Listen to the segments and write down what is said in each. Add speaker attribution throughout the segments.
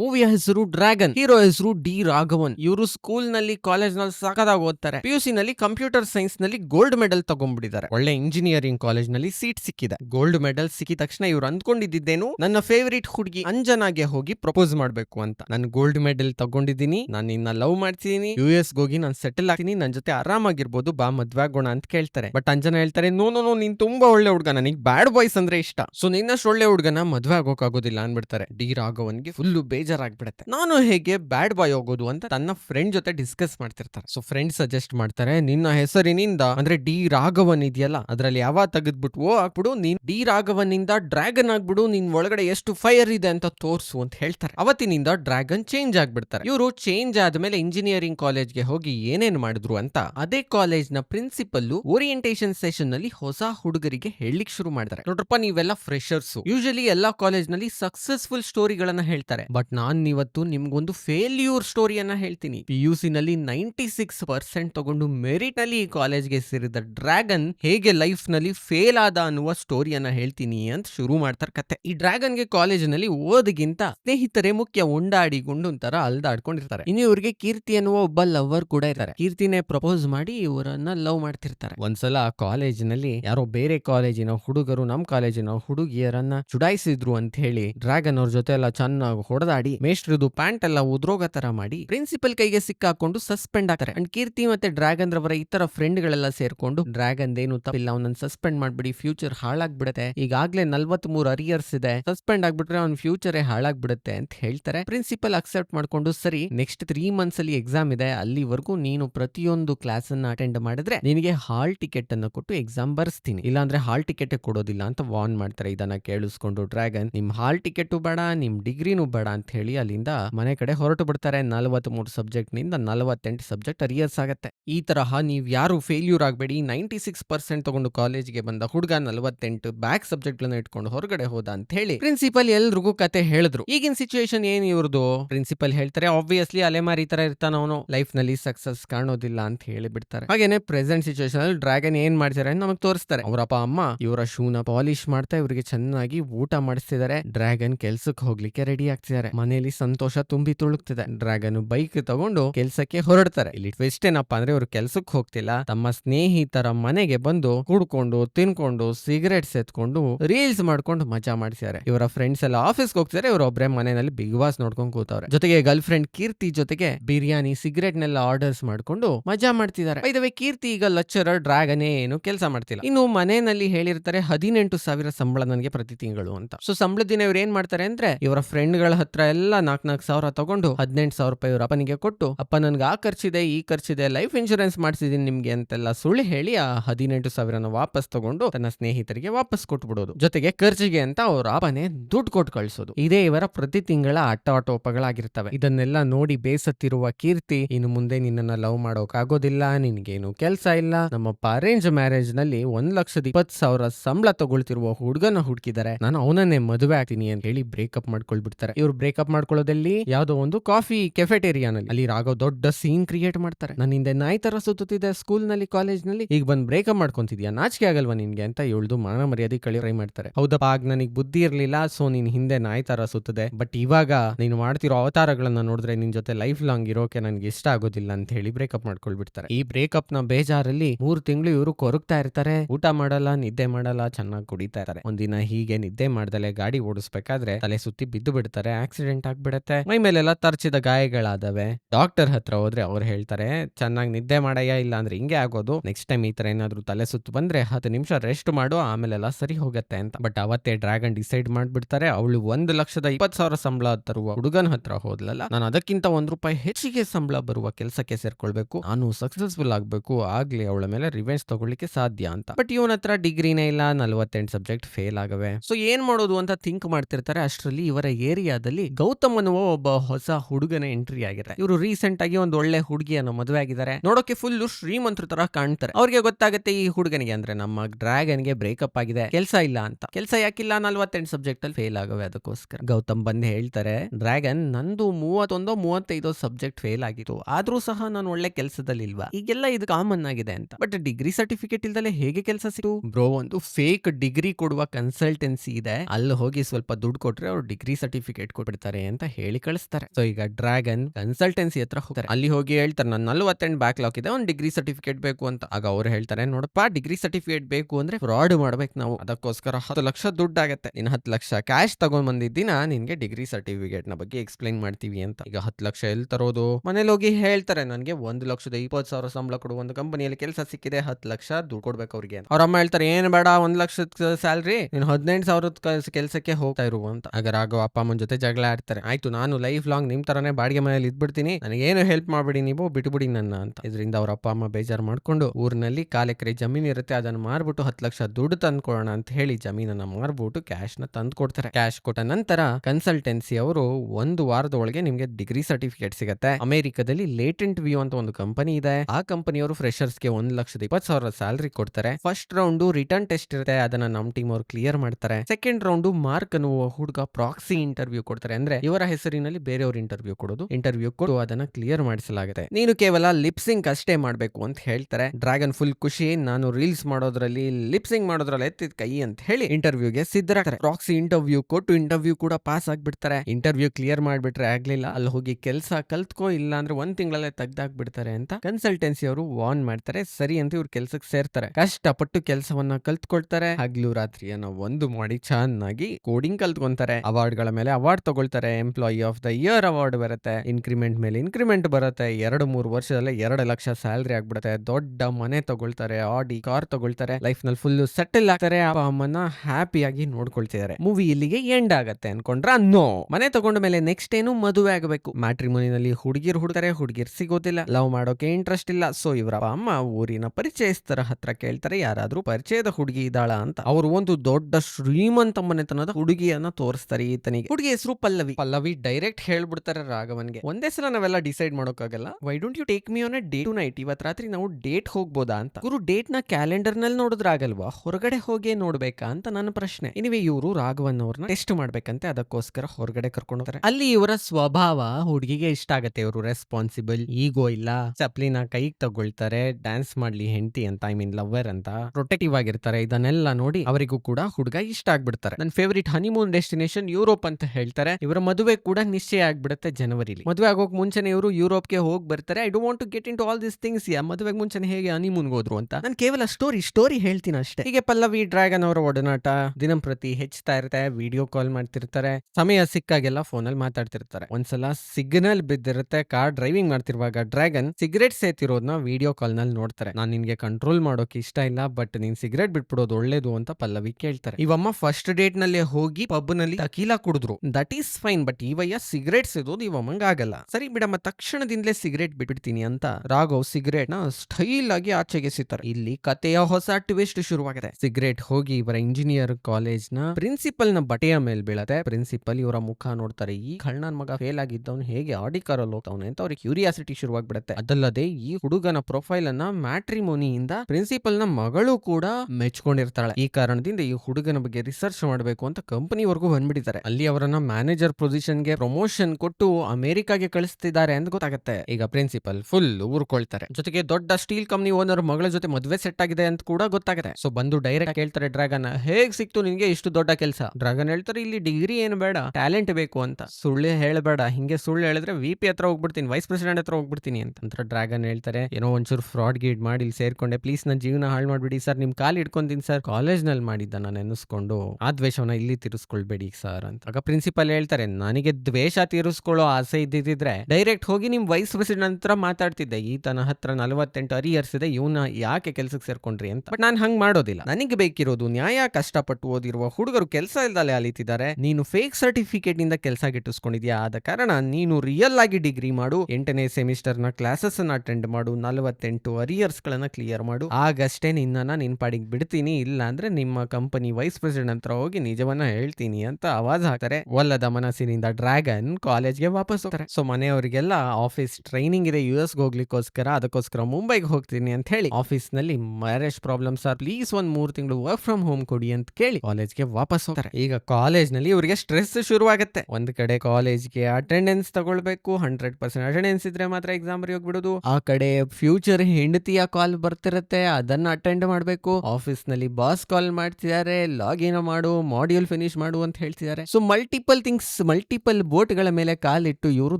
Speaker 1: ಮೂವಿಯ ಹೆಸರು dragon, hero ಹೆಸರು D Raghavan. ಇವರು ಸ್ಕೂಲ್ನಲ್ಲಿ ಕಾಲೇಜ್ನಲ್ಲಿ ಸಾಕದಾಗಿ ಓದ್ತಾರೆ ಪಿಯುಸಿ ನಲ್ಲಿ ಕಂಪ್ಯೂಟರ್ ಸೈನ್ಸ್ನಲ್ಲಿ ಗೋಲ್ಡ್ ಮೆಡಲ್ ತಗೊಂಡ್ಬಿಟ್ಟಿದ್ದಾರೆ. ಒಳ್ಳೆ ಇಂಜಿನಿಯರಿಂಗ್ ಕಾಲೇಜ್ನಲ್ಲಿ ಸೀಟ್ ಸಿಕ್ಕಿದೆ. ಗೋಲ್ಡ್ ಮೆಡಲ್ ಸಿಕ್ಕಿದ ತಕ್ಷಣ ಇವ್ರು ಅಂದ್ಕೊಂಡಿದ್ದೇನು ನನ್ನ ಫೇವರಿಟ್ ಹುಡುಗಿ ಅಂಜನಾಗೆ ಹೋಗಿ ಪ್ರಪೋಸ್ ಮಾಡ್ಬೇಕು ಅಂತ. ನಾನು ಗೋಲ್ಡ್ ಮೆಡಲ್ ತಗೊಂಡಿದ್ದೀನಿ, ನಾನು ನಿನ್ನ ಲವ್ ಮಾಡ್ತಿದ್ದೀನಿ, ಯು ಎಸ್ ಹೋಗಿ ನಾನು ಸೆಟಲ್ ಆಗ್ತೀನಿ ನನ್ನ ಜೊತೆ ಆರಾಮಾಗಿರ್ಬೋದು, ಬಾ ಮದ್ವೆ ಆಗೋಣ ಅಂತ ಕೇಳ್ತಾರೆ. ಬಟ್ ಅಂಜನಾ ಹೇಳ್ತಾರೆ, ನೋ ನೋ ನೋ, ನೀನ್ ತುಂಬಾ ಒಳ್ಳೆ ಹುಡುಗ, ನನಗೆ ಬ್ಯಾಡ್ ಬಾಯ್ಸ್ ಅಂದ್ರೆ ಇಷ್ಟ. ಸೊ ನಿನ್ನಷ್ಟು ಒಳ್ಳೆ ಹುಡುಗನ ಮದ್ವೆ ಆಗೋಕಾಗೋದಿಲ್ಲ ಅನ್ಬಿಡ್ತಾರೆ ಡಿ ರಾಘವನ್ಗೆ ಫುಲ್ಲು ಬೇಜಾರಾಗ್ಬಿಡುತ್ತೆ. ನಾನು ಹೇಗೆ ಬ್ಯಾಡ್ ಬಾಯ್ ಹೋಗೋದು ಅಂತ ತನ್ನ ಫ್ರೆಂಡ್ ಜೊತೆ ಡಿಸ್ಕಸ್ ಮಾಡ್ತಿರ್ತಾರೆ. ಸೊ ಫ್ರೆಂಡ್ ಸಜೆಸ್ಟ್ ಮಾಡ್ತಾರೆ, ನಿನ್ನ ಹೆಸರಿನಿಂದ ಅಂದ್ರೆ ಡಿ ರಾಘವನ್ ಇದೆಯಲ್ಲ, ಅದ್ರಲ್ಲಿ ಯಾವ ತೆಗೆದ್ಬಿಟ್ಟು ಓ ಹಾಕ್ಬಿಡು ನೀನ್ ಡಿ ರಾಘವನ್ ಇಂದ ಡ್ರ್ಯಾಗನ್ ಆಗ್ಬಿಡು, ನಿನ್ ಒಳಗಡೆ ಎಷ್ಟು ಫೈರ್ ಇದೆ ಅಂತ ತೋರ್ಸು ಅಂತ ಹೇಳ್ತಾರೆ. ಅವತ್ತಿನಿಂದ ಡ್ರ್ಯಾಗನ್ ಚೇಂಜ್ ಆಗ್ಬಿಡ್ತಾರೆ. ಇವರು ಚೇಂಜ್ ಆದ್ಮೇಲೆ ಇಂಜಿನಿಯರಿಂಗ್ ಕಾಲೇಜ್ಗೆ ಹೋಗಿ ಏನೇನ್ ಮಾಡಿದ್ರು ಅಂತ ಅದೇ ಕಾಲೇಜ್ನ ಪ್ರಿನ್ಸಿಪಲ್ ಓರಿಯಂಟೇಶನ್ ಸೆಷನ್ನಲ್ಲಿ ಹೊಸ ಹುಡುಗರಿಗೆ ಹೇಳಲಿಕ್ಕೆ ಶುರು ಮಾಡ್ತಾರೆ. ನೋಡ್ರಪ್ಪ, ನೀವೆಲ್ಲ ಫ್ರೆಶರ್ಸ್ ಯೂಶಲಿ ಎಲ್ಲಾ ಕಾಲೇಜ್ನಲ್ಲಿ ಸಕ್ಸಸ್ಫುಲ್ ಸ್ಟೋರಿಗಳನ್ನ ಹೇಳ್ತಾರೆ. ಬಟ್ ನಾನ್ ಇವತ್ತು ನಿಮ್ಗೊಂದು ಫೇಲ್ಯೂರ್ ಸ್ಟೋರಿಯನ್ನ ಹೇಳ್ತೀನಿ. ಪಿ ಯು ಸಿ ನಲ್ಲಿ ನೈಂಟಿ ಸಿಕ್ಸ್ ಪರ್ಸೆಂಟ್ ತಗೊಂಡು ಮೆರಿಟ್ ಅಲ್ಲಿ ಕಾಲೇಜ್ಗೆ ಸೇರಿದ ಡ್ರ್ಯಾಗನ್ ಹೇಗೆ ಲೈಫ್ನಲ್ಲಿ ಫೇಲ್ ಆದ ಅನ್ನುವ ಸ್ಟೋರಿಯನ್ನ ಹೇಳ್ತೀನಿ ಅಂತ ಶುರು ಮಾಡ್ತಾರೆ ಕತೆ. ಈ ಡ್ರ್ಯಾಗನ್ಗೆ ಕಾಲೇಜಿನಲ್ಲಿ ಓದಿಗಿಂತ ಸ್ನೇಹಿತರೆ ಮುಖ್ಯ ಉಂಡಾಡಿ ಗುಂಡುಂತರ ಅಲ್ದಾಡ್ಕೊಂಡಿರ್ತಾರೆ. ಇನ್ನು ಇವ್ರಿಗೆ ಕೀರ್ತಿ ಅನ್ನುವ ಒಬ್ಬ ಲವರ್ ಕೂಡ ಇದ್ದಾರೆ. ಕೀರ್ತಿನೇ ಪ್ರಪೋಸ್ ಮಾಡಿ ಇವರನ್ನ ಲವ್ ಮಾಡ್ತಿರ್ತಾರೆ. ಒಂದ್ಸಲ ಆ ಕಾಲೇಜಿನಲ್ಲಿ ಯಾರೋ ಬೇರೆ ಕಾಲೇಜಿನ ಹುಡುಗರು, ನಮ್ ಕಾಲೇಜಿನ ಹುಡುಗಿಯರನ್ನ ಚುಡಾಯಿಸಿದ್ರು ಅಂತ ಹೇಳಿ ಡ್ರ್ಯಾಗನ್ ಅವ್ರ ಜೊತೆ ಎಲ್ಲ ಚೆನ್ನಾಗಿ ಹೊಡೆದಾಡಿ ಮೇಷ್ಟ್ರದು ಪ್ಯಾಂಟ್ ಎಲ್ಲ ಉದ್ರೋಗ ತರ ಮಾಡಿ ಪ್ರಿನ್ಸಿಪಲ್ ಕೈಗೆ ಸಿಕ್ಕಾಕೊಂಡು ಸಸ್ಪೆಂಡ್ ಆಗ್ತಾರೆ. ಅಂಡ್ ಕೀರ್ತಿ ಮತ್ತೆ ಡ್ರ್ಯಾಗನ್ ರವರ ಇತರ ಫ್ರೆಂಡ್ ಗಳೆಲ್ಲ ಸೇರ್ಕೊಂಡು, ಡ್ರ್ಯಾಗನ್ ಏನು ತಪ್ಪಿಲ್ಲ, ಅವನನ್ನ ಸಸ್ಪೆಂಡ್ ಮಾಡ್ಬಿಡಿ ಫ್ಯೂಚರ್ ಹಾಳಾಗ್ಬಿಡುತ್ತೆ. ಈಗಾಗ್ಲೇ ನಲ್ವತ್ ಮೂರು ಅರಿಯರ್ಸ್ ಇದೆ. ಸಸ್ಪೆಂಡ್ ಆಗ್ಬಿಟ್ರೆ ಅವ್ನ ಫ್ಯೂಚರ್ ಹಾಳಾಗ್ಬಿಡುತ್ತೆ ಅಂತ ಹೇಳ್ತಾರೆ. ಪ್ರಿನ್ಸಿಪಲ್ ಅಕ್ಸೆಪ್ಟ್ ಮಾಡ್ಕೊಂಡು, ಸರಿ ನೆಕ್ಸ್ಟ್ ತ್ರೀ ಮಂತ್ಸ್ ಅಲ್ಲಿ ಎಕ್ಸಾಮ್ ಇದೆ. ಅಲ್ಲಿವರೆಗೂ ನೀನು ಪ್ರತಿಯೊಂದು ಕ್ಲಾಸ್ ಅನ್ನ ಅಟೆಂಡ್ ಮಾಡಿದ್ರೆ ನಿನಗೆ ಹಾಲ್ ಟಿಕೆಟ್ ಅನ್ನು ಕೊಟ್ಟು ಎಕ್ಸಾಮ್ ಬರ್ಸ್ತೀನಿ. ಇಲ್ಲಾಂದ್ರೆ ಹಾಲ್ ಟಿಕೆಟ್ ಕೊಡೋದಿಲ್ಲ ಅಂತ ವಾರ್ನ್ ಮಾಡ್ತಾರೆ. ಇದನ್ನ ಕೇಳಿಸ್ಕೊಂಡು, ಡ್ರ್ಯಾಗನ್, ನಿಮ್ ಹಾಲ್ ಟಿಕೆಟ್ ಬೇಡ, ನಿಮ್ ಡಿಗ್ರಿನೂ ಬೇಡ ಅಂತ ಹೇಳಿ ಅಲ್ಲಿಂದ ಮನೆ ಕಡೆ ಹೊರಟು ಬಿಡ್ತಾರೆ. ನಲವತ್ತ್ ಮೂರು ಸಬ್ಜೆಕ್ಟ್ನಿಂದ ನಲವತ್ತೆಂಟು ಸಬ್ಜೆಕ್ಟ್ ಅರಿಯರ್ಸ್ ಆಗತ್ತೆ. ಈ ತರಹ ನೀವ್ ಯಾರು ಫೇಲ್ಯೂರ್ ಆಗಬೇಡಿ ನೈಂಟಿ ಸಿಕ್ಸ್ ಪರ್ಸೆಂಟ್ ತಗೊಂಡು ಕಾಲೇಜ್ಗೆ ಬಂದ ಹುಡುಗ ನಲವತ್ತೆಂಟು ಬ್ಯಾಕ್ ಸಬ್ಜೆಕ್ಟ್ ಗಳನ್ನ ಇಟ್ಕೊಂಡು ಹೊರಗಡೆ ಹೋದ ಅಂತ ಹೇಳಿ ಪ್ರಿನ್ಸಿಪಲ್ ಎಲ್ರಿಗೂ ಕತೆ ಹೇಳಿದ್ರು. ಈಗಿನ ಸಿಚುಯೇಷನ್ ಏನ್ ಇವ್ರದು? ಪ್ರಿನ್ಸಿಪಲ್ ಹೇಳ್ತಾರೆ ಆಬ್ವಿಯಸ್ಲಿ ಅಲೆಮಾರಿ ತರ ಇರ್ತಾನ ಅವನು. ಲೈಫ್ನಲ್ಲಿ ಸಕ್ಸಸ್ ಕಾಣೋದಿಲ್ಲ ಅಂತ ಹೇಳಿ ಬಿಡ್ತಾರೆ. ಹಾಗೇನೆ ಪ್ರೆಸೆಂಟ್ ಸಿಚುಯೇಷನ್ ಅಲ್ಲಿ ಡ್ರ್ಯಾಗನ್ ಏನ್ ಮಾಡ್ತಾರೆ ನಮಗ್ ತೋರಿಸ್ತಾರೆ. ಅವರಪ್ಪ ಅಮ್ಮ ಇವರ ಶೂನ ಪಾಲಿಶ್ ಮಾಡ್ತಾ ಇವರಿಗೆ ಚೆನ್ನಾಗಿ ಊಟ ಮಾಡಿಸ್ತಿದ್ದಾರೆ ಡ್ರ್ಯಾಗನ್ ಕೆಲ್ಸಕ್ಕೆ ಹೋಗ್ಲಿಕ್ಕೆ ರೆಡಿ ಆಗ್ತಿದ್ದಾರೆ ಮನೆಯಲ್ಲಿ ಸಂತೋಷ ತುಂಬಿ ತುಳುಕ್ತಿದೆ. ಡ್ರ್ಯಾಗನ್ ಬೈಕ್ ತಗೊಂಡು ಕೆಲ್ಸಕ್ಕೆ ಹೊರಡ್ತಾರೆ. ಇಲ್ಲಿ ಟ್ವಿಸ್ಟ್ ಏನಪ್ಪಾ ಅಂದ್ರೆ ಇವರು ಕೆಲ್ಸಕ್ಕೆ ಹೋಗ್ತಿಲ್ಲ. ತಮ್ಮ ಸ್ನೇಹಿತರ ಮನೆಗೆ ಬಂದು ಕುಡ್ಕೊಂಡು, ತಿನ್ಕೊಂಡು ಸಿಗರೇಟ್ಸ್ ಎತ್ಕೊಂಡು ರೀಲ್ಸ್ ಮಾಡ್ಕೊಂಡು ಮಜಾ ಮಾಡ್ತಿದ್ದಾರೆ ಇವರ ಫ್ರೆಂಡ್ಸ್ ಎಲ್ಲ ಆಫೀಸ್ಗೆ ಹೋಗ್ತಿದ್ದಾರೆ. ಇವರು ಒಬ್ಬರೇ ಮನೆಯಲ್ಲಿ ಬಿಗ್ ಬಾಸ್ ನೋಡ್ಕೊಂಡು ಕೂತವ್ರೆ. ಜೊತೆಗೆ ಗರ್ಲ್ ಫ್ರೆಂಡ್ ಕೀರ್ತಿ ಜೊತೆಗೆ ಬಿರಿಯಾನಿ ಸಿಗರೇಟ್ ನೆಲ್ಲ ಆರ್ಡರ್ಸ್ ಮಾಡ್ಕೊಂಡು ಮಜಾ ಮಾಡ್ತಿದ್ದಾರೆ. ಇದಾವೆ ಕೀರ್ತಿ ಈಗ ಲಚ್ಚರರ್ ಡ್ರ್ಯಾಗನ್ ಏನು ಕೆಲಸ ಮಾಡ್ತಿಲ್ಲ. ಇನ್ನು ಮನೆಯಲ್ಲಿ ಹೇಳಿರ್ತಾರೆ, ಹದಿನೆಂಟು ಸಾವಿರ ಸಂಬಳ ನನಗೆ ಪ್ರತಿ ತಿಂಗಳು ಅಂತ. ಸೊ ಸಂಬಳದ ದಿನ ಇವ್ರು ಏನ್ ಮಾಡ್ತಾರೆ ಅಂದ್ರೆ, ಇವರ ಫ್ರೆಂಡ್ಗಳ ಹತ್ರ ಎಲ್ಲ ನಾಲ್ಕ್ ನಾಲ್ಕು ಸಾವಿರ ತಗೊಂಡು ಹದಿನೆಂಟು ಸಾವಿರ ರೂಪಾಯಿ ಇವ್ರ ಅಪ್ಪನಿಗೆ ಕೊಟ್ಟು, ಅಪ್ಪ ನನ್ಗೆ ಆ ಖರ್ಚಿದೆ, ಈ ಖರ್ಚಿದೆ, ಲೈಫ್ ಇನ್ಶೂರೆನ್ಸ್ ಮಾಡಿಸಿದೀನಿ, ನಿಮ್ಗೆ ಅಂತೆಲ್ಲ ಸುಳ್ಳು ಹೇಳಿ ಆ ಹದಿನೆಂಟು ಸಾವಿರನ ವಾಪಸ್ ತಗೊಂಡು ತನ್ನ ಸ್ನೇಹಿತರಿಗೆ ವಾಪಸ್ ಕೊಟ್ಬಿಡೋದು. ಜೊತೆಗೆ ಖರ್ಚಿಗೆ ಅಂತ ಅವ್ರ ಅಪ್ಪನೇ ದುಡ್ಡು ಕೊಟ್ಟು ಕಳಿಸೋದು. ಇದೇ ಇವರ ಪ್ರತಿ ತಿಂಗಳ ಅಟ್ಟಾಟೋಪಗಳಾಗಿರ್ತವೆ ಇದನ್ನೆಲ್ಲ ನೋಡಿ ಬೇಸತ್ತಿರುವ ಕೀರ್ತಿ, ಇನ್ನು ಮುಂದೆ ನಿನ್ನನ್ನ ಲವ್ ಮಾಡೋಕಾಗೋದಿಲ್ಲ, ನಿನ್ಗೇನು ಕೆಲಸ ಇಲ್ಲ. ನಮ್ಮ ಅರೇಂಜ್ ಮ್ಯಾರೇಜ್ನಲ್ಲಿ ಒಂದ್ ಲಕ್ಷದ ಇಪ್ಪತ್ ಸಾವಿರ ಸಂಬಳ ತಗೊಳ್ತಿರುವ ಹುಡುಗನ ಹುಡುಕಿದ್ದಾರೆ ನಾನು ಅವನನ್ನೇ ಮದುವೆ ಆಗ್ತೀನಿ ಅಂತ ಹೇಳಿ ಬ್ರೇಕಪ್ ಮಾಡ್ಕೊಳ್ಬಿಡ್ತಾರೆ. ಇವ್ರು ಬ್ರೇಕಪ್ ಮಾಡ್ಕೊಳ್ಳೋದಲ್ಲಿ ಯಾವ್ದೋ ಒಂದು ಕಾಫಿ ಕೆಫೆಟೇರಿಯಾನಲ್ಲಿ ಅಲ್ಲಿ ರಾಘವ್ ದೊಡ್ಡ ಸೀನ್ ಕ್ರಿಯೇಟ್ ಮಾಡ್ತಾರೆ. ನನ್ನ ಹಿಂದೆ ನಾಯಿ ತರ ಸುತ್ತುತ್ತಿದೆ ಸ್ಕೂಲ್ನಲ್ಲಿ ಕಾಲೇಜ್ನಲ್ಲಿ. ಈಗ ಬಂದ್ ಬ್ರೇಕಪ್ ಮಾಡ್ಕೊಂತಿದ್ಯಾ? ನಾಚಿಕೆ ಆಗಲ್ವಾ ನಿನ್ಗೆ ಅಂತ ಇಳ್ದು ಮಾನ ಮರ್ಯಾದೆ ಕಳಿ ಟ್ರೈ ಮಾಡ್ತಾರೆ. ಹೌದಪ್ಪ, ಆಗ ನನಗೆ ಬುದ್ಧಿ ಇರ್ಲಿಲ್ಲ ಸೊ ನೀನ್ ಹಿಂದೆ ನಾಯಿ ತರ ಸುತ್ತದೆ. ಬಟ್ ಇವಾಗ ನೀನು ಮಾಡ್ತಿರೋ ಅವತಾರಗಳನ್ನ ನೋಡಿದ್ರೆ ನಿನ್ ಜೊತೆ ಲೈಫ್ ಲಾಂಗ್ ಇರೋಕೆ ನನ್ಗೆ ಇಷ್ಟ ಆಗೋದಿಲ್ಲ ಅಂತ ಹೇಳಿ ಬ್ರೇಕಪ್ ಮಾಡ್ಕೊಳ್ಬಿಡ್ತಾರೆ. ಈ ಬ್ರೇಕಪ್ನ ಬೇಜಾರಲ್ಲಿ ಮೂರ್ ತಿಂಗಳು ಇವರು ಕೊರಗ್ತಾ ಇರ್ತಾರೆ. ಊಟ ಮಾಡಲ್ಲ, ನಿದ್ದೆ ಮಾಡಲ್ಲ, ಚೆನ್ನಾಗಿ ಕುಡಿತಾ ಇರ್ತಾರೆ. ಒಂದಿನ ಹೀಗೆ ನಿದ್ದೆ ಮಾಡ್ದಲೆ ಗಾಡಿ ಓಡಿಸ್ಬೇಕಾದ್ರೆ ತಲೆ ಸುತ್ತಿ ಬಿದ್ದು ಬಿಡ್ತಾರೆ ಆಕ್ಸಿಡೆಂಟ್ ಆಗ್ಬಿಡತ್ತೆ. ಮೈ ಮೇಲೆಲ್ಲ ತರ್ಚಿದ ಗಾಯಗಳಾದವೆ. ಡಾಕ್ಟರ್ ಹತ್ರ ಹೋದ್ರೆ ಅವ್ರು ಹೇಳ್ತಾರೆ, ಚೆನ್ನಾಗಿ ನಿದ್ದೆ ಮಾಡಯ್ಯ ಇಲ್ಲ ಅಂದ್ರೆ ಹಿಂಗೆ ಆಗೋದು. ನೆಕ್ಸ್ಟ್ ಟೈಮ್ ಈ ತರ ಏನಾದ್ರು ತಲೆ ಸುತ್ತು ಬಂದ್ರೆ ಹತ್ತು ನಿಮಿಷ ರೆಸ್ಟ್ ಮಾಡು, ಆಮೇಲೆಲ್ಲ ಸರಿ ಹೋಗತ್ತೆ ಅಂತ. ಬಟ್ ಅವತ್ತೇ ಡ್ರ್ಯಾಗನ್ ಡಿಸೈಡ್ ಮಾಡ್ಬಿಡ್ತಾರೆ. ಅವಳು ಒಂದು ಲಕ್ಷದ ಇಪ್ಪತ್ ಸಾವಿರ ಸಂಬಳ ತರುವ ಹುಡುಗನ ಹತ್ರ ಹೋದ್ಲಲ್ಲ, ನಾನು ಅದಕ್ಕಿಂತ ಒಂದ್ ರೂಪಾಯಿ ಹೆಚ್ಚಿಗೆ ಸಂಬಳ ಬರುವ ಕೆಲಸಕ್ಕೆ ಸೇರ್ಕೊಳ್ಬೇಕು. ನಾನು ಸಕ್ಸಸ್ಫುಲ್ ಆಗ್ಬೇಕು. ಆಗ್ಲಿ ಅವಳ ಮೇಲೆ ರಿವೆಂಜ್ ತಗೊಳ್ಳಿಕ್ಕೆ ಸಾಧ್ಯ ಅಂತ. ಬಟ್ ಇವನ ಹತ್ರ ಡಿಗ್ರಿನೇ ಇಲ್ಲ, ನಲ್ವತ್ತೆಂಟು ಸಬ್ಜೆಕ್ಟ್ ಫೇಲ್ ಆಗವೆ. ಸೊ ಏನ್ ಮಾಡೋದು ಅಂತ ಥಿಂಕ್ ಮಾಡ್ತಿರ್ತಾರೆ. ಅಷ್ಟರಲ್ಲಿ ಇವರ ಏರಿಯಾದಲ್ಲಿ ಗೌತಮ್ ಅನ್ನುವ ಒಬ್ಬ ಹೊಸ ಹುಡುಗನ ಎಂಟ್ರಿ ಆಗಿದೆ ಇವರು ರೀಸೆಂಟ್ ಆಗಿ ಒಂದು ಒಳ್ಳೆ ಹುಡುಗಿಯನ್ನು ಮದುವೆ ಆಗಿದ್ದಾರೆ. ನೋಡೋಕೆ ಫುಲ್ ಶ್ರೀಮಂತರ ತರ ಕಾಣ್ತಾರೆ. ಅವ್ರಿಗೆ ಗೊತ್ತಾಗುತ್ತೆ ಈ ಹುಡುಗನಿಗೆ ಅಂದ್ರೆ ನಮ್ಮ ಡ್ರ್ಯಾಗನ್ಗೆ ಬ್ರೇಕಪ್ ಆಗಿದೆ. ಕೆಲಸ ಇಲ್ಲ ಅಂತ. ಕೆಲಸ ಯಾಕಿಲ್ಲ? ನಲ್ವತ್ತೆಂಟು ಸಬ್ಜೆಕ್ಟ್ ಅಲ್ಲಿ ಫೇಲ್ ಆಗವೆ ಅದಕ್ಕೋಸ್ಕರ. ಗೌತಮ್ ಬಂದು ಹೇಳ್ತಾರೆ, ಡ್ರ್ಯಾಗನ್, ನಂದು ಮೂವತ್ತೊಂದೋ ಮೂವತ್ತೈದೋ ಸಬ್ಜೆಕ್ಟ್ ಫೇಲ್ ಆಗಿತ್ತು. ಆದ್ರೂ ಸಹ ನಾನು ಒಳ್ಳೆ ಕೆಲಸದಲ್ಲಿ ಇಲ್ವಾ? ಈಗೆಲ್ಲ ಇದು ಕಾಮನ್ ಆಗಿದೆ ಅಂತ. ಬಟ್ ಡಿಗ್ರಿ ಸರ್ಟಿಫಿಕೇಟ್ ಇಲ್ದಲೆ ಹೇಗೆ ಕೆಲಸ ಸಿಗು ಬ್ರೋ ಒಂದು ಫೇಕ್ ಡಿಗ್ರಿ ಕೊಡುವ ಕನ್ಸಲ್ಟೆನ್ಸಿ ಇದೆ. ಅಲ್ಲಿ ಹೋಗಿ ಸ್ವಲ್ಪ ದುಡ್ಡು ಕೊಟ್ರೆ ಅವ್ರು ಡಿಗ್ರಿ ಸರ್ಟಿಫಿಕೇಟ್ ಕೊಟ್ಬಿಡ್ತಾರೆ. ಮಾಡ್ತಾರೆ ಅಂತ ಹೇಳಿ ಕಳಿಸ್ತಾರೆ. ಸೊ ಈಗ ಡ್ರ್ಯಾಗನ್ ಕನ್ಸಲ್ಟೆನ್ಸಿ ಹತ್ರ ಹೋಗ್ತಾರೆ. ಅಲ್ಲಿ ಹೋಗಿ ಹೇಳ್ತಾರೆ ನನ್ನ ನಲ್ವತ್ತೆಂಟು ಬ್ಯಾಕ್ಲಾಗ್ ಇದೆ, ಒಂದು ಡಿಗ್ರಿ ಸರ್ಟಿಫಿಕೇಟ್ ಬೇಕು ಅಂತ. ಆಗ ಅವ್ರು ಹೇಳ್ತಾರೆ, ನೋಡಪ್ಪ ಡಿಗ್ರಿ ಸರ್ಟಿಫಿಕೇಟ್ ಬೇಕು ಅಂದ್ರೆ ಫ್ರಾಡ್ ಮಾಡ್ಬೇಕು ನಾವು. ಅದಕ್ಕೋಸ್ಕರ ಹತ್ತು ಲಕ್ಷ ದುಡ್ಡು ಆಗತ್ತೆ. ನೀನು ಹತ್ತು ಲಕ್ಷ ಕ್ಯಾಶ್ ತಗೊಂಡ್ ಬಂದಿದ್ದೀನ, ನಿನ್ಗೆ ಡಿಗ್ರಿ ಸರ್ಟಿಫಿಕೇಟ್ನ ಬಗ್ಗೆ ಎಕ್ಸ್ಪ್ಲೈನ್ ಮಾಡ್ತೀವಿ ಅಂತ. ಈಗ ಹತ್ತು ಲಕ್ಷ ಎಲ್ಲಿ ತರೋದು? ಮನೇಲಿ ಹೋಗಿ ಹೇಳ್ತಾರೆ, ನನಗೆ ಒಂದು ಲಕ್ಷದ ಇಪ್ಪತ್ತು ಸಾವಿರ ಸಂಬಳ ಕೊಡು. ಒಂದು ಕಂಪನಿಯಲ್ಲಿ ಕೆಲಸ ಸಿಕ್ಕಿದೆ, ಹತ್ತು ಲಕ್ಷ ದುಡ್ಡು ಕೊಡ್ಬೇಕು ಅವ್ರಿಗೆ. ಅವ್ರ ಅಮ್ಮ ಹೇಳ್ತಾರೆ, ಏನು ಬೇಡ, ಒಂದು ಲಕ್ಷದ ಸ್ಯಾಲ್ರಿ ನೀನು ಹದಿನೆಂಟು ಸಾವಿರದ ಕೆಲಸಕ್ಕೆ ಹೋಗ್ತಾ ಇರು ಅಂತ. ಆಗ ರಾಘವ ಅಪ್ಪ ಅಮ್ಮನ ಜೊತೆ ಜಗಳ ಆಡ್ತಾರೆ ಆಯ್ತು, ನಾನು ಲೈಫ್ ಲಾಂಗ್ ನಿಮ್ ತರನೇ ಬಾಡಿಗೆ ಮನೆಯಲ್ಲಿ ಇದ್ಬಿಡ್ತೀನಿ. ನನಗೇನು ಹೆಲ್ಪ್ ಮಾಡ್ಬಿಡಿ ನೀವು, ಬಿಟ್ಬಿಡಿ ನನ್ನ ಅಂತ. ಇದರಿಂದ ಅವ್ರ ಅಪ್ಪ, ಅಮ್ಮ ಬೇಜಾರು ಮಾಡ್ಕೊಂಡು ಊರಿನಲ್ಲಿ ಕಾಲೆಕರೆ ಜಮೀನು ಇರುತ್ತೆ, ಅದನ್ನ ಮಾರ್ಬಿಟ್ಟು ಹತ್ತು ಲಕ್ಷ ದುಡ್ಡು ತಂದ್ಕೊಡೋಣ ಅಂತ ಹೇಳಿ ಜಮೀನನ್ನ ಮಾರ್ಬಿಟ್ಟು ಕ್ಯಾಶ್ನ ತಂದು ಕೊಡ್ತಾರೆ ಕ್ಯಾಶ್ ಕೊಟ್ಟ ನಂತರ ಕನ್ಸಲ್ಟೆನ್ಸಿ ಅವರು ಒಂದು ವಾರದ ಒಳಗೆ ನಿಮ್ಗೆ ಡಿಗ್ರಿ ಸರ್ಟಿಫಿಕೇಟ್ ಸಿಗುತ್ತೆ. ಅಮೆರಿಕದಲ್ಲಿ ಲೇಟೆಂಟ್ ವ್ಯೂ ಅಂತ ಒಂದು ಕಂಪನಿ ಇದೆ. ಆ ಕಂಪನಿಯವರು ಫ್ರೆಶರ್ಸ್ಗೆ ಒಂದ್ ಲಕ್ಷದ ಇಪ್ಪತ್ತು ಸಾವಿರ ಸ್ಯಾಲರಿ ಕೊಡ್ತಾರೆ. ಫಸ್ಟ್ ರೌಂಡ್ ರಿಟರ್ನ್ ಟೆಸ್ಟ್ ಇರುತ್ತೆ, ಅದನ್ನ ನಮ್ ಟೀಮ್ ಅವರು ಕ್ಲಿಯರ್ ಮಾಡ್ತಾರೆ. ಸೆಕೆಂಡ್ ರೌಂಡ್ ಮಾರ್ಕ್ ಅನ್ನುವ ಹುಡುಗ ಪ್ರಾಕ್ಸಿ ಇಂಟರ್ವ್ಯೂ ಕೊಡ್ತಾರೆ. ಅಂದ್ರೆ ಇವರ ಹೆಸರಿನಲ್ಲಿ ಬೇರೆಯವರು ಇಂಟರ್ವ್ಯೂ ಕೊಡೋದು ಇಂಟರ್ವ್ಯೂ ಕೊಟ್ಟು ಅದನ್ನ ಕ್ಲಿಯರ್ ಮಾಡಿಸಲಾಗುತ್ತೆ. ನೀನು ಕೇವಲ ಲಿಪ್ಸಿಂಗ್ ಅಷ್ಟೇ ಮಾಡಬೇಕು ಅಂತ ಹೇಳ್ತಾರೆ. ಡ್ರ್ಯಾಗನ್ ಫುಲ್ ಖುಷಿ, ನಾನು ರೀಲ್ಸ್ ಮಾಡೋದ್ರಲ್ಲಿ ಲಿಪ್ಸಿಂಗ್ ಮಾಡೋದ್ರಲ್ಲಿ ಎತ್ತಿದ ಕೈ ಅಂತ ಹೇಳಿ ಇಂಟರ್ವ್ಯೂಗೆ ಸಿದ್ಧರಾಗ್ತಾರೆ. ಪ್ರಾಕ್ಸಿ ಇಂಟರ್ವ್ಯೂ ಕೊಟ್ಟು ಇಂಟರ್ವ್ಯೂ ಕೂಡ ಪಾಸ್ ಆಗ್ಬಿಡ್ತಾರೆ. ಇಂಟರ್ವ್ಯೂ ಕ್ಲಿಯರ್ ಮಾಡ್ಬಿಟ್ರೆ ಆಗ್ಲಿಲ್ಲ, ಅಲ್ಲಿ ಹೋಗಿ ಕೆಲಸ ಕಲ್ತ್ಕೋ ಇಲ್ಲ ಅಂದ್ರೆ ಒಂದ್ ತಿಂಗಳಲ್ಲೇ ತೆಗ್ದಾಕ್ಬಿಡ್ತಾರೆ ಅಂತ ಕನ್ಸಲ್ಟೆನ್ಸಿ ಅವರು ವಾರ್ನ್ ಮಾಡ್ತಾರೆ. ಸರಿ ಅಂತ ಇವ್ರು ಕೆಲ್ಸಕ್ಕೆ ಸೇರ್ತಾರೆ. ಕಷ್ಟಪಟ್ಟು ಕೆಲಸವನ್ನ ಕಲ್ತ್ಕೊಳ್ತಾರೆ. ಹಗ್ಲು ರಾತ್ರಿಯನ್ನ ಒಂದು ಮಾಡಿ ಚೆನ್ನಾಗಿ ಕೋಡಿಂಗ್ ಕಲ್ತ್ಕೊಂತಾರೆ. ಅವಾರ್ಡ್ಗಳ ಮೇಲೆ ಅವಾರ್ಡ್ ತಗೊಳ್ತಾರೆ. Employee of the year award ಬರುತ್ತೆ ಇನ್ಕ್ರಿಮೆಂಟ್ ಮೇಲೆ ಇನ್ಕ್ರಿಮೆಂಟ್ ಬರುತ್ತೆ, ಎರಡು ಮೂರು ವರ್ಷದಲ್ಲೇ ಎರಡು ಲಕ್ಷ ಸ್ಯಾಲ್ರಿ ಆಗ್ಬಿಡುತ್ತೆ, ದೊಡ್ಡ ಮನೆ ತಗೊಳ್ತಾರೆ, ಆಡಿ ಕಾರ್ ತಗೊಳ್ತಾರೆ ಲೈಫ್ನಲ್ಲಿ ಫುಲ್ ಸೆಟಲ್ ಆಗ್ತಾರೆ, ಅಪ್ಪ ಅಮ್ಮನ ಹ್ಯಾಪಿಯಾಗಿ ನೋಡ್ಕೊಳ್ತಿದ್ದಾರೆ ಮೂವಿ ಇಲ್ಲಿಗೆ ಎಂಡ್ ಆಗತ್ತೆ ಅನ್ಕೊಂಡ್ರ ನೋ ಮನೆ ತಗೊಂಡ ಮೇಲೆ ನೆಕ್ಸ್ಟ್ ಏನು ಮದುವೆ ಆಗಬೇಕು. ಮ್ಯಾಟ್ರಿಮೋನಿನಲ್ಲಿ ಹುಡುಗಿರು ಹುಡ್ತಾರೆ, ಹುಡುಗಿರ್ ಸಿಗೋದಿಲ್ಲ ಲವ್ ಮಾಡೋಕೆ ಇಂಟ್ರೆಸ್ಟ್ ಇಲ್ಲ. ಸೊ ಇವರ ಅಮ್ಮ ಊರಿನ ಪರಿಚಯಸ್ಥರ ಹತ್ರ ಕೇಳ್ತಾರೆ, ಯಾರಾದ್ರೂ ಪರಿಚಯದ ಹುಡುಗಿ ಇದ್ದಾಳ ಅಂತ. ಅವರು ಒಂದು ದೊಡ್ಡ ಶ್ರೀಮಂತ ಮನೆತನದ ಹುಡುಗಿಯನ್ನ ತೋರಿಸ್ತಾರೆ ಈತನಿಗೆ. ಹುಡುಗಿ ಹೆಸರು ಪಲ್ಲವಿ. ಪಲ್ಲವಿ ಡೈರೆಕ್ಟ್ ಹೇಳ್ಬಿಡ್ತಾರೆ ರಾಘವನ್ಗೆ. ಒಂದೇ ಸಲ ನಾವೆಲ್ಲ ಡಿಸೈಡ್ ಮಾಡೋಕ್ಕಾಗಲ್ಲ. Why don't you take me on a day to night ಇವತ್ ರಾತ್ರಿ ನಾವು ಡೇಟ್ ಹೋಗ್ಬೋದಾ ಅಂತ. ಗುರು ಡೇಟ್ನ ಕ್ಯಾಲೆಂಡರ್ನಲ್ಲಿ ನೋಡಿದ್ರಾಗಲ್ವಾ ಹೊರಗಡೆ ಹೋಗಿ ನೋಡ್ಬೇಕಾ ಅಂತ ನನ್ನ ಪ್ರಶ್ನೆ. ಇನಿವೆ ಇವರು ರಾಘವನ್ ಅವ್ರನ್ನ ಟೆಸ್ಟ್ ಮಾಡ್ಬೇಕಂತೆ. ಅದಕ್ಕೋಸ್ಕರ ಹೊರಗಡೆ ಕರ್ಕೊಂಡು ಹೋಗ್ತಾರೆ. ಅಲ್ಲಿ ಇವರ ಸ್ವಭಾವ ಹುಡುಗಿಗೆ ಇಷ್ಟ ಆಗತ್ತೆ. ಇವರು ರೆಸ್ಪಾನ್ಸಿಬಲ್ ಈಗೋ ಇಲ್ಲ. ಚಪ್ಲಿನ ಕೈಗೆ ತಗೊಳ್ತಾರೆ. ಡ್ಯಾನ್ಸ್ ಮಾಡ್ಲಿ ಹೆಂಡತಿ ಅಂತ ಐ ಮೀನ್ ಲವರ್ ಅಂತ. ಪ್ರೊಟೆಕ್ಟಿವ್ ಆಗಿರ್ತಾರೆ. ಇದನ್ನೆಲ್ಲ ನೋಡಿ ಅವರಿಗೂ ಕೂಡ ಹುಡುಗ ಇಷ್ಟ ಆಗ್ಬಿಡ್ತಾರೆ. ನನ್ನ ಫೇವರಿಟ್ ಹನಿಮೂನ್ ಡೆಸ್ಟಿನೇಷನ್ ಯುರೋಪ್ ಅಂತ ಹೇಳ್ತಾರೆ. ಇವರ ಮದುವೆ ಕೂಡ ನಿಶ್ಚಯ ಆಗ್ಬಿಡುತ್ತೆ ಜನವರಿಲಿ. ಮದುವೆ ಆಗೋಕ್ ಮುಂಚೆನೆ ಇವರು ಯುರೋಪ್ಗೆ ಹೋಗಿ ಬರ್ತಾರೆ. I don't want to get into all this things ಯಾ ಮದುವೆಗೆ ಮುಂಚೆನೆ ಹೇಗೆ ಹನಿಮೂನ್ ಹೋದ್ರು ಅಂತ. ನಾನು ಕೇವಲ ಸ್ಟೋರಿ ಸ್ಟೋರಿ ಹೇಳ್ತೀನಿ ಅಷ್ಟೇ. ಹೀಗೆ ಪಲ್ಲವಿ ಡ್ರ್ಯಾಗನ್ ಅವರ ಒಡನಾಟ ದಿನಂಪ್ರತಿ ಹೆಚ್ಚುತ್ತಾ ಇರುತ್ತೆ. ವಿಡಿಯೋ ಕಾಲ್ ಮಾಡ್ತಿರ್ತಾರೆ. ಸಮಯ ಸಿಕ್ಕಾಗೆಲ್ಲ ಫೋನಲ್ಲಿ ಮಾತಾಡ್ತಿರ್ತಾರೆ. ಒಂದ್ಸಲ ಸಿಗ್ನಲ್ ಬಿದ್ದಿರುತ್ತೆ. ಕಾರ್ ಡ್ರೈವಿಂಗ್ ಮಾಡ್ತಿರುವಾಗ ಡ್ರ್ಯಾಗನ್ ಸಿಗರೇಟ್ ಸೇತಿರೋದನ್ನ ವಿಡಿಯೋ ಕಾಲ್ನಲ್ಲಿ ನೋಡ್ತಾರೆ. ನಾನು ನಿನ್ಗೆ ಕಂಟ್ರೋಲ್ ಮಾಡೋಕೆ ಇಷ್ಟ ಇಲ್ಲ ಬಟ್ ನೀನ್ ಸಿಗರೇಟ್ ಬಿಟ್ಬಿಡೋದು ಒಳ್ಳೇದು ಅಂತ ಪಲ್ಲವಿ ಕೇಳ್ತಾರೆ. ಇವಮ್ಮ ಫಸ್ಟ್ ಡೇಟ್ನಲ್ಲಿ ಹೋಗಿ ಪಬ್ನಲ್ಲಿ ತಕೀಲಾ ಕುಡಿದ್ರು. ದಟ್ ಈಸ್ ಫೈನ್, ಬಟ್ ಇವಯ್ಯ ಸಿಗರೇಟ್ ಸೇದೋದು ಇವಮ್ಮಂಗ ಆಗಲ್ಲ. ಸರಿ ಬಿಡಮ್ಮ ತಕ್ಷಣದಿಂದಲೇ ಸಿಗರೇಟ್ ಬಿಟ್ಬಿಡ್ತೀನಿ ಅಂತ ರಾಘವ್ ಸಿಗರೇಟ್ನ ಸ್ಟೈಲ್ ಆಗಿ ಆಚೆಗೆ ಸಿತಾರೆ ಇಲ್ಲಿ ಕಥೆಯ ಹೊಸ ಟ್ವಿಸ್ಟ್ ಶುರುವಾಗಿದೆ. ಸಿಗರೇಟ್ ಹೋಗಿ ಇವರ ಇಂಜಿನಿಯರ್ ಕಾಲೇಜ್ನ ಪ್ರಿನ್ಸಿಪಲ್ನ ಬಟೆಯ ಮೇಲೆ ಬೀಳತ್ತೆ. ಪ್ರಿನ್ಸಿಪಲ್ ಇವರ ಮುಖ ನೋಡ್ತಾರೆ. ಈ ಕಳ್ಳನ ಮಗ ಫೇಲ್ ಆಗಿದ್ದವನು ಹೇಗೆ ಆಡಿ ಕಾರಲ್ಲಿ ಹೋಗ್ತಾವನೆ ಅಂತ ಅವ್ರಿಗೆ ಕ್ಯೂರಿಯಾಸಿಟಿ ಶುರುವಾಗ್ಬಿಡತ್ತೆ. ಅದಲ್ಲದೆ ಈ ಹುಡುಗನ ಪ್ರೊಫೈಲ್ ಅನ್ನ ಮ್ಯಾಟ್ರಿಮೋನಿಯಿಂದ ಪ್ರಿನ್ಸಿಪಲ್ನ ಮಗಳು ಕೂಡ ಮೆಚ್ಕೊಂಡಿರ್ತಾಳೆ. ಈ ಕಾರಣದಿಂದ ಈ ಹುಡುಗನ ಬಗ್ಗೆ ರಿಸರ್ಚ್ ಮಾಡಬೇಕು ಅಂತ ಕಂಪನಿವರೆಗೂ ಬಂದ್ಬಿಟ್ಟಿದ್ದಾರೆ. ಅಲ್ಲಿ ಅವರನ್ನ ಮ್ಯಾನೇಜರ್ ಪೊಸಿಷನ್ಗೆ ಪ್ರಮೋಷನ್ ಕೊಟ್ಟು ಅಮೆರಿಕಾಗೆ ಕಳಿಸ್ತಿದ್ದಾರೆ ಅಂತ ಗೊತ್ತಾಗುತ್ತೆ. ಈಗ ಪ್ರಿನ್ಸಿಪಲ್ ಫುಲ್ ಊರ್ಕೊಳ್ತಾರೆ. ಜೊತೆಗೆ ದೊಡ್ಡ ಸ್ಟೀಲ್ ಕಂಪನಿ ಓನರ್ ಮಗಳ ಜೊತೆ ಮದುವೆ ಸೆಟ್ ಆಗಿದೆ ಅಂತ ಕೂಡ ಗೊತ್ತಾಗುತ್ತೆ. ಸೊ ಬಂದು ಡೈರೆಕ್ಟ್ ಕೇಳ್ತಾರೆ, ಡ್ರ್ಯಾಗನ್, ಹೇಗ್ ಸಿಕ್ತು ನಿನ್ಗೆ ಇಷ್ಟು ದೊಡ್ಡ ಕೆಲಸ? ಡ್ರ್ಯಾಗನ್ ಹೇಳ್ತಾರೆ, ಇಲ್ಲಿ ಡಿಗ್ರಿ ಏನು ಬೇಡ ಟ್ಯಾಲೆಂಟ್ ಬೇಕು ಅಂತ. ಸುಳ್ಳು ಹೇಳಬೇಡ, ಹಿಂಗೆ ಸುಳ್ಳು ಹೇಳಿದ್ರೆ ವಿ ಪಿ ಹತ್ರ ಹೋಗ್ಬಿಡ್ತೀನಿ ವೈಸ್ ಪ್ರೆಸಿಡೆಂಟ್ ಹತ್ರ ಹೋಗ್ಬಿಡ್ತೀನಿ ಅಂತ. ನಂತರ ಡ್ರ್ಯಾಗನ್ ಹೇಳ್ತಾರೆ, ಏನೋ ಒಂಚೂರು ಫ್ರಾಡ್ ಗೀಡ್ ಮಾಡಿ ಇಲ್ಲಿ ಸೇರ್ಕೊಂಡೆ ಪ್ಲೀಸ್ ನನ್ನ ಜೀವನ ಹಾಳು ಮಾಡ್ಬಿಡಿ ಸರ್, ನಿಮ್ ಕಾಲ್ ಇಟ್ಕೊಂತೀನಿ ಸರ್ ಕಾಲೇಜ್ನಲ್ಲಿ ಮಾಡಿದ್ದ ನಾನು ಎನ್ನಿಸ್ಕೊಂಡು ಆ ದ್ವೇಷವನ್ನ ಇಲ್ಲಿ ತಿರ್ಸ್ಕೊಳ್ಬೇಡಿ ಸರ್ ಅಂತ. ಆಗ ಪ್ರಿನ್ಸಿಪಲ್ ಹೇಳ್ತಾರೆ ನನಗೆ ದ್ವೇಷ ತೀರಿಸ್ಕೊಳ್ಳೋ ಆಸೆ ಇದ್ದಿದ್ರೆ ಡೈರೆಕ್ಟ್ ಹೋಗಿ ನಿಮ್ ವೈಸ್ ಪ್ರೆಸಿಡೆಂಟ್ ಹತ್ರ ಮಾತಾಡ್ತಿದ್ದೆ. ಈತನ ಹತ್ರ ನಲವತ್ತೆಂಟು ಅರಿಯರ್ಸ್ ಇದೆ ಇವನ ಯಾಕೆ ಕೆಲ್ಸಕ್ಕೆ ಸೇರ್ಕೊಂಡ್ರಿ ಅಂತ. ಬಟ್ ನಾನು ಹಂಗ್ ಮಾಡೋದಿಲ್ಲ. ನನಗೆ ಬೇಕಿರೋದು ನ್ಯಾಯ, ಕಷ್ಟಪಟ್ಟು ಓದಿರುವ ಹುಡುಗರು ಕೆಲಸ ಇಲ್ದಲೆ ಅಲಿತಿದ್ದಾರೆ. ನೀನು ಫೇಕ್ ಸರ್ಟಿಫಿಕೇಟ್ನಿಂದ ಕೆಲಸ ಗಿಟ್ಟಿಸ್ಕೊಂಡಿದ್ಯಾ? ಆದ ಕಾರಣ ನೀನು ರಿಯಲ್ ಆಗಿ ಡಿಗ್ರಿ ಮಾಡು, ಎಂಟನೇ ಸೆಮಿಸ್ಟರ್ನ ಕ್ಲಾಸಸ್ ಅನ್ನ ಅಟೆಂಡ್ ಮಾಡು, ನಲವತ್ತೆಂಟು ಅರಿಯರ್ಸ್ ಗಳನ್ನ ಕ್ಲಿಯರ್ ಮಾಡು. ಆಗಷ್ಟೇ ನಿನ್ನ ನಿನ್ ಪಾಡಿಗೆ ಬಿಡ್ತೀನಿ. ಇಲ್ಲ ಅಂದ್ರೆ ನಿಮ್ಮ ಕಂಪನಿ ವೈಸ್ ಪ್ರೆಸಿಡೆಂಟ್ ಹತ್ರ ಹೋಗಿ ನಿಜವನ್ನ ಹೇಳ್ತೀನಿ ಅಂತ ಆವಾಜ್ ಹಾಕ್ತಾರೆ. ಒಲ್ಲದ ಮನಸ್ಸಿನಿಂದ ಡ್ರ್ಯಾಗನ್ ಕಾಲೇಜ್ಗೆ ವಾಪಸ್ ಹೋಗ್ತಾರೆ. ಸೊ ಮನೆಯವರಿಗೆಲ್ಲ ಆಫೀಸ್ ಟ್ರೈನಿಂಗ್ ಇದೆ. ಯು ಎಸ್ ಹೋಗ್ಲಿಕ್ಕೋಸ್ಕರ, ಅದಕ್ಕೋಸ್ಕರ ಮುಂಬೈಗೆ ಹೋಗ್ತೀನಿ ಅಂತ ಹೇಳಿ ಆಫೀಸ್ನಲ್ಲಿ ಮ್ಯಾರೇಜ್ ಪ್ರಾಬ್ಲಮ್ ಸರ್ ಪ್ಲೀಸ್ ಒಂದ್ ಮೂರ್ ತಿಂಗಳು ವರ್ಕ್ ಫ್ರಮ್ ಹೋಮ್ ಕೊಡಿ ಅಂತ ಕೇಳಿ ಕಾಲೇಜ್ಗೆ ವಾಪಸ್ ಹೋಗ್ತಾರೆ. ಈಗ ಕಾಲೇಜ್ನಲ್ಲಿ ಇವರಿಗೆ ಸ್ಟ್ರೆಸ್ ಶುರುವಾಗುತ್ತೆ. ಒಂದ್ ಕಡೆ ಕಾಲೇಜ್ಗೆ ಅಟೆಂಡೆನ್ಸ್ ತಗೊಳ್ಬೇಕು. ಹಂಡ್ರೆಡ್ ಪರ್ಸೆಂಟ್ ಅಟೆಂಡೆನ್ಸ್ ಇದ್ರೆ ಮಾತ್ರ ಎಕ್ಸಾಮ್ ಹೋಗ್ಬಿಡುದು ಆ ಕಡೆ ಫ್ಯೂಚರ್ ಹೆಂಡತಿಯ ಕಾಲ್ ಬರ್ತಿರತ್ತೆ. ಅದನ್ನ ಅಟೆಂಡ್ ಮಾಡ್ಬೇಕು. ಆಫೀಸ್ನಲ್ಲಿ ಬಾಸ್ ಕಾಲ್ ಮಾಡ್ತಿದ್ದಾರೆ. ಲಾಗಿನ್ ಮಾಡು ಮಾಡ್ಯೂಲ್ ಫಿನಿಶ್ ಮಾಡು ಅಂತ ಹೇಳ್ತಿದ್ದಾರೆ. ಸೊ ಮಲ್ಟಿಪಲ್ ಥಿಂಗ್ಸ್ ಮಲ್ಟಿಪಲ್ ಬೋಟ್ಗಳ ಮೇಲೆ ಕಾಲಿಟ್ಟು ಇವರು